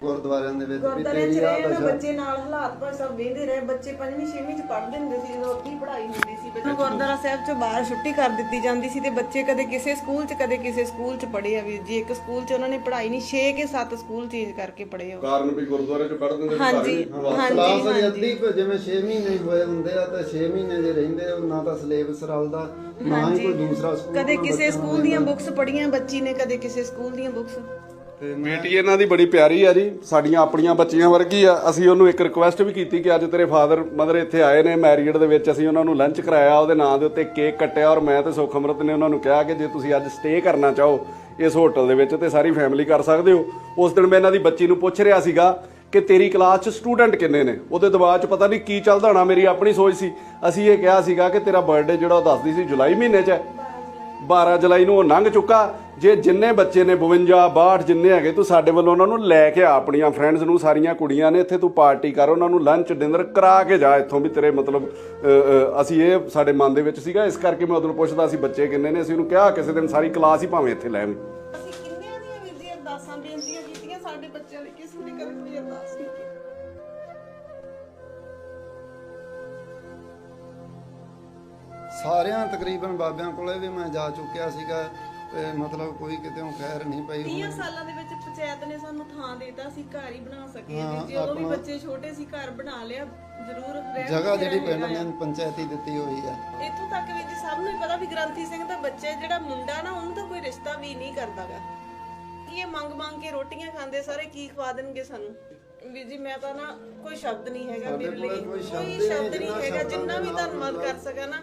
ਗੁਰਦੁਆਰਿਆਂ ਦੇ ਵਿੱਚ ਵੀ ਗੁਰਦਾਰੇ ਚ ਤੇਰੀ ਰਹੇ ਨਾ ਆਦਤ ਬੱਚੇ ਨਾਲ ਹਾਲਾਤ ਪਰ ਸਭ ਵੇਂਦੇ ਰਹੇ। ਬੱਚੇ ਪੰਜਵੀਂ ਛੇਵੀਂ ਚ ਪੜ੍ਹਦੇ ਹੁੰਦੇ ਸੀ ਜਦੋਂ ਅੱਧੀ ਪੜ੍ਹਾਈ ਹੁੰਦੀ ਸੀ ਬੱਚੇ। ਗੁਰਦਾਰਾ ਸਾਹਿਬ ਚ ਬਾਹਰ ਛੁੱਟੀ ਕਰ ਦਿੱਤੀ ਜਾਂਦੀ ਸੀ ਤੇ ਬੱਚੇ ਕਦੇ ਕਿਸੇ ਸਕੂਲ ਚ ਕਦੇ ਕਿਸੇ ਸਕੂਲ ਚ ਪੜ੍ਹੇ ਆ ਵੀਰ ਜੀ। ਇੱਕ ਸਕੂਲ ਚ ਉਹਨਾਂ ਨੇ ਪੜ੍ਹਾਈ ਨਹੀਂ 6 ਕੇ 7 ਸਕੂਲ ਚੇਂਜ ਕਰਕੇ ਪੜ੍ਹੇ ਹੋ ਕਾਰਨ ਵੀ ਗੁਰਦੁਆਰੇ 'ਚ ਪੜ੍ਹ ਦਿੰਦੇ ਹਾਂਜੀ ਕਲਾਸ ਹਾਂਜੀ। ਦੀ ਅੱਧੀ ਕੁ ਜਿਵੇਂ 6 ਮਹੀਨੇ ਹੀ ਹੋਏ ਹੁੰਦੇ ਆ ਤੇ 6 ਮਹੀਨੇ ਜੇ ਰਹਿੰਦੇ ਆ, ਨਾ ਤਾਂ ਸਿਲੇਬਸ ਰਲਦਾ ਨਾ ਹੀ ਕੋਈ ਦੂਸਰਾ ਸਕੂਲ ਕਦੇ ਕਿਸੇ ਨੂੰ ਸਕੂਲ ਦੀਆਂ ਬੁੱਕਸ ਪੜ੍ਹੀਆਂ ਬੱਚੀ ਨੇ ਕਦੇ ਕਿਸੇ ਸਕੂਲ ਦੀਆਂ ਬੁੱਕਸ। ਤੇ ਬੇਟੀ, ਇਹਨਾਂ ਦੀ ਬੜੀ ਪਿਆਰੀ ਆ ਜੀ। ਸਾਡੀਆਂ ਆਪਣੀਆਂ ਬੱਚੀਆਂ ਵਰਗੀ ਆ। ਅਸੀਂ ਉਹਨੂੰ ਇੱਕ ਰਿਕੁਐਸਟ ਵੀ ਕੀਤੀ ਕਿ ਅੱਜ ਤੇਰੇ ਫਾਦਰ ਮਦਰ ਇੱਥੇ ਆਏ ਨੇ ਮੈਰੀਡ ਦੇ ਵਿੱਚ। ਅਸੀਂ ਉਹਨਾਂ ਨੂੰ ਲੰਚ ਕਰਾਇਆ, ਉਹਦੇ ਨਾਂ ਦੇ ਉੱਤੇ ਕੇਕ ਕੱਟਿਆ ਔਰ ਮੈਂ ਤੇ ਸੁਖ ਅੰਮ੍ਰਿਤ ਨੇ ਉਹਨਾਂ ਨੂੰ ਕਿਹਾ ਕਿ ਜੇ ਤੁਸੀਂ ਅੱਜ ਸਟੇ ਕਰਨਾ ਚਾਹੋ ਇਸ ਹੋਟਲ ਦੇ ਵਿੱਚ ਤੇ ਸਾਰੀ ਫੈਮਿਲੀ ਕਰ ਸਕਦੇ ਹੋ। ਉਸ ਦਿਨ ਮੈਂ ਇਹਨਾਂ ਦੀ ਬੱਚੀ ਨੂੰ ਪੁੱਛ ਰਿਹਾ ਸੀਗਾ ਕਿ ਤੇਰੀ ਕਲਾਸ 'ਚ ਸਟੂਡੈਂਟ ਕਿੰਨੇ ਨੇ? ਉਹਦੇ ਦਿਮਾਗ 'ਚ ਪਤਾ ਨਹੀਂ ਕੀ ਚੱਲਦਾ ਹੋਣਾ, ਮੇਰੀ ਆਪਣੀ ਸੋਚ ਸੀ। ਅਸੀਂ ਇਹ ਕਿਹਾ ਸੀਗਾ ਕਿ ਤੇਰਾ ਬਰਥਡੇ ਜਿਹੜਾ ਉਹ ਦੱਸਦੀ ਸੀ ਜੁਲਾਈ ਮਹੀਨੇ 'ਚ ਹੈ। 12 ਜੁਲਾਈ ਨੂੰ ਉਹ ਲੰਘ ਚੁੱਕਾ। ਜੇ ਜਿੰਨੇ ਬੱਚੇ ਨੇ 52 62 ਜਿੰਨੇ ਹੈਗੇ, ਤੂੰ ਸਾਡੇ ਵੱਲੋਂ ਉਹਨਾਂ ਨੂੰ ਲੈ ਕੇ ਆ, ਆਪਣੀਆਂ ਫਰੈਂਡਸ ਨੂੰ, ਸਾਰੀਆਂ ਕੁੜੀਆਂ ਨੇ, ਇੱਥੇ ਤੂੰ ਪਾਰਟੀ ਕਰ, ਉਹਨਾਂ ਨੂੰ ਲੰਚ ਡਿਨਰ ਕਰਾ ਕੇ ਜਾ ਇੱਥੋਂ ਵੀ ਤੇਰੇ ਮਤਲਬ ਅਸੀਂ ਇਹ ਸਾਡੇ ਮਨ ਦੇ ਵਿੱਚ ਸੀਗਾ, ਇਸ ਕਰਕੇ ਮੈਂ ਉਦੋਂ ਪੁੱਛਦਾ ਸੀ, ਬੱਚੇ ਕਿੰਨੇ ਨੇ? ਅਸੀਂ ਉਹਨੂੰ ਕਿਹਾ, ਕਿਸੇ ਦਿਨ ਸਾਰੀ ਕਲਾਸ ਹੀ ਭਾਵੇਂ ਇੱਥੇ ਲੈ ਆਵੀਂ। ਅਸੀਂ ਕਿੰਨਿਆਂ ਦੀਆਂ ਵੀਰ ਜੀ ਅਰਦਾਸਾਂ ਬੇਨਤੀਆਂ ਕੀਤੀਆਂ, ਸਾਡੇ ਬੱਚਿਆਂ ਲਈ ਕਿਸੇ ਨੇ ਕਦੇ ਕੋਈ ਅਰਦਾਸ ਕੀਤੀ? ਸਾਰਿਆਂ ਤਕਰੀਬਨ ਬਾਬਿਆਂ ਕੋਲੇ ਵੀ ਮੈਂ ਜਾ ਚੁੱਕਿਆ ਸੀਗਾ ਤੇ ਮਤਲਬ ਕੋਈ ਕਿਤੇੋਂ ਖੈਰ ਨਹੀਂ ਪਈ 30 ਹੁਣ। ਸਾਲਾਂ ਦੇ ਵਿੱਚ ਪੰਚਾਇਤ ਨੇ ਸਾਨੂੰ ਥਾਂ ਦੇਤਾ ਅਸੀਂ ਘਰ ਹੀ ਬਣਾ ਸਕੇ ਹਾਂ, ਜੀ। ਜਦੋਂ ਵੀ ਆਪਣਾ- ਬੱਚੇ ਛੋਟੇ ਸੀ ਘਰ ਬਣਾ ਲਿਆ ਜ਼ਰੂਰ ਰਹਿਣ ਜਗ੍ਹਾ ਦੀ ਜਿਹੜੀ ਪਿੰਡ ਨੇ। ਪੰਚਾਇਤੀ ਦਿੱਤੀ ਹੋਈ ਆ ਇੱਥੋਂ ਤੱਕ ਵੀ ਜੀ ਸਭ ਨੂੰ ਹੀ ਪਤਾ ਵੀ ਗ੍ਰੰਥੀ ਸਿੰਘ ਦਾ ਬੱਚਾ ਹੈ, ਜਿਹੜਾ ਮੁੰਡਾ ਨਾ ਉਹਨੂੰ ਤਾਂ ਕੋਈ ਰਿਸ਼ਤਾ ਵੀ ਨਹੀਂ ਕਰਦਾਗਾ। ਇਹ ਮੰਗ ਮੰਗ ਕੇ ਰੋਟੀਆਂ ਖਾਂਦੇ ਸਾਰੇ ਕੀ ਖਵਾ ਦੇਣਗੇ ਸਾਨੂੰ? ਵੀ ਜੀ ਮੈਂ ਤਾਂ ਨਾ ਕੋਈ ਸ਼ਬਦ ਨਹੀਂ ਹੈਗਾ ਸਾਡੇ ਮੇਰੇ ਲਈ। ਕੋਈ ਸ਼ਬਦ ਹੀ ਸ਼ਬਦ ਨਹੀਂ, ਹੈਗਾ ਜਿੰਨਾ ਵੀ ਧੰਨਵਾਦ। ਕਰ ਸਕਾਂ ਨਾ।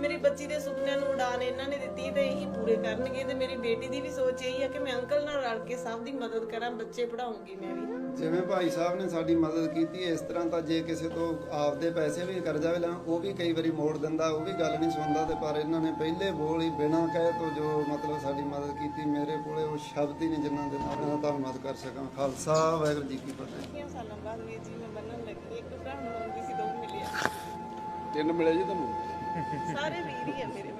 ਮੇਰੀ ਬੱਚੀ ਦੇ ਸੁਪਨਿਆਂ ਨੂੰ ਉਡਾਨ ਇਹਨਾਂ ਨੇ ਦਿੱਤੀ ਤੇ ਇਹੀ ਪੂਰੇ ਕਰਨਗੇ ਤੇ ਮੇਰੀ ਬੇਟੀ ਦੀ ਵੀ ਸੋਚ ਇਹੀ ਆ ਕਿ ਮੈਂ ਅੰਕਲ ਨਾਲ ਰਲ ਕੇ ਸਭ ਦੀ ਮਦਦ ਕਰਾਂ ਬੱਚੇ ਪੜਾਉਂਗੀ ਮੈਂ ਵੀ। ਜਿਵੇਂ ਭਾਈ ਸਾਹਿਬ ਨੇ ਸਾਡੀ ਮਦਦ ਕੀਤੀ ਇਸ ਤਰ੍ਹਾਂ ਤਾਂ ਜੇ ਕਿਸੇ ਤੋਂ ਆਪਦੇ ਪੈਸੇ ਵੀ ਕਰਜ਼ਾ ਵੀ ਲਾਂ ਉਹ ਵੀ ਕਈ ਵਾਰੀ ਮੋੜ ਦਿੰਦਾ ਉਹ ਵੀ ਗੱਲ ਨਹੀਂ ਸੁਣਦਾ ਤੇ ਪਰ ਇਹਨਾਂ ਨੇ ਪਹਿਲੇ ਬੋਲ ਹੀ ਬਿਨਾਂ ਕਹੇ ਤੋਂ ਜੋ ਮਤਲਬ ਸਾਡੀ ਮਦਦ ਕੀਤੀ ਮੇਰੇ ਕੋਲੇ ਉਹ ਸ਼ਬਦ ਹੀ ਨਹੀਂ ਜਿੰਨਾਂ ਦੇ ਨਾਲ ਮੈਂ ਧੰਨਵਾਦ ਕਰ ਸਕਾਂ। ਖਾਲਸਾ ਵਾਹਿਗੁਰੂ ਜੀ ਕੀ ਫਤਿਹ। ਕਿੰਨੇ ਸਾਲਾਂ ਬਾਅਦ ਵੀਰ ਜੀ ਮੈਂ ਬੰਨਣ ਲੱਗੀ ਇੱਕ ਭਰਾ ਨੂੰ ਮੰਗਦੀ ਸੀ ਦੋ ਮਿਲਿਆ। ਤਿੰਨ ਮਿਲੇ ਜੀ ਤੁਹਾਨੂੰ? ਸਾਰੇ ਵੀਰ ਹੀ ਆ ਮੇਰੇ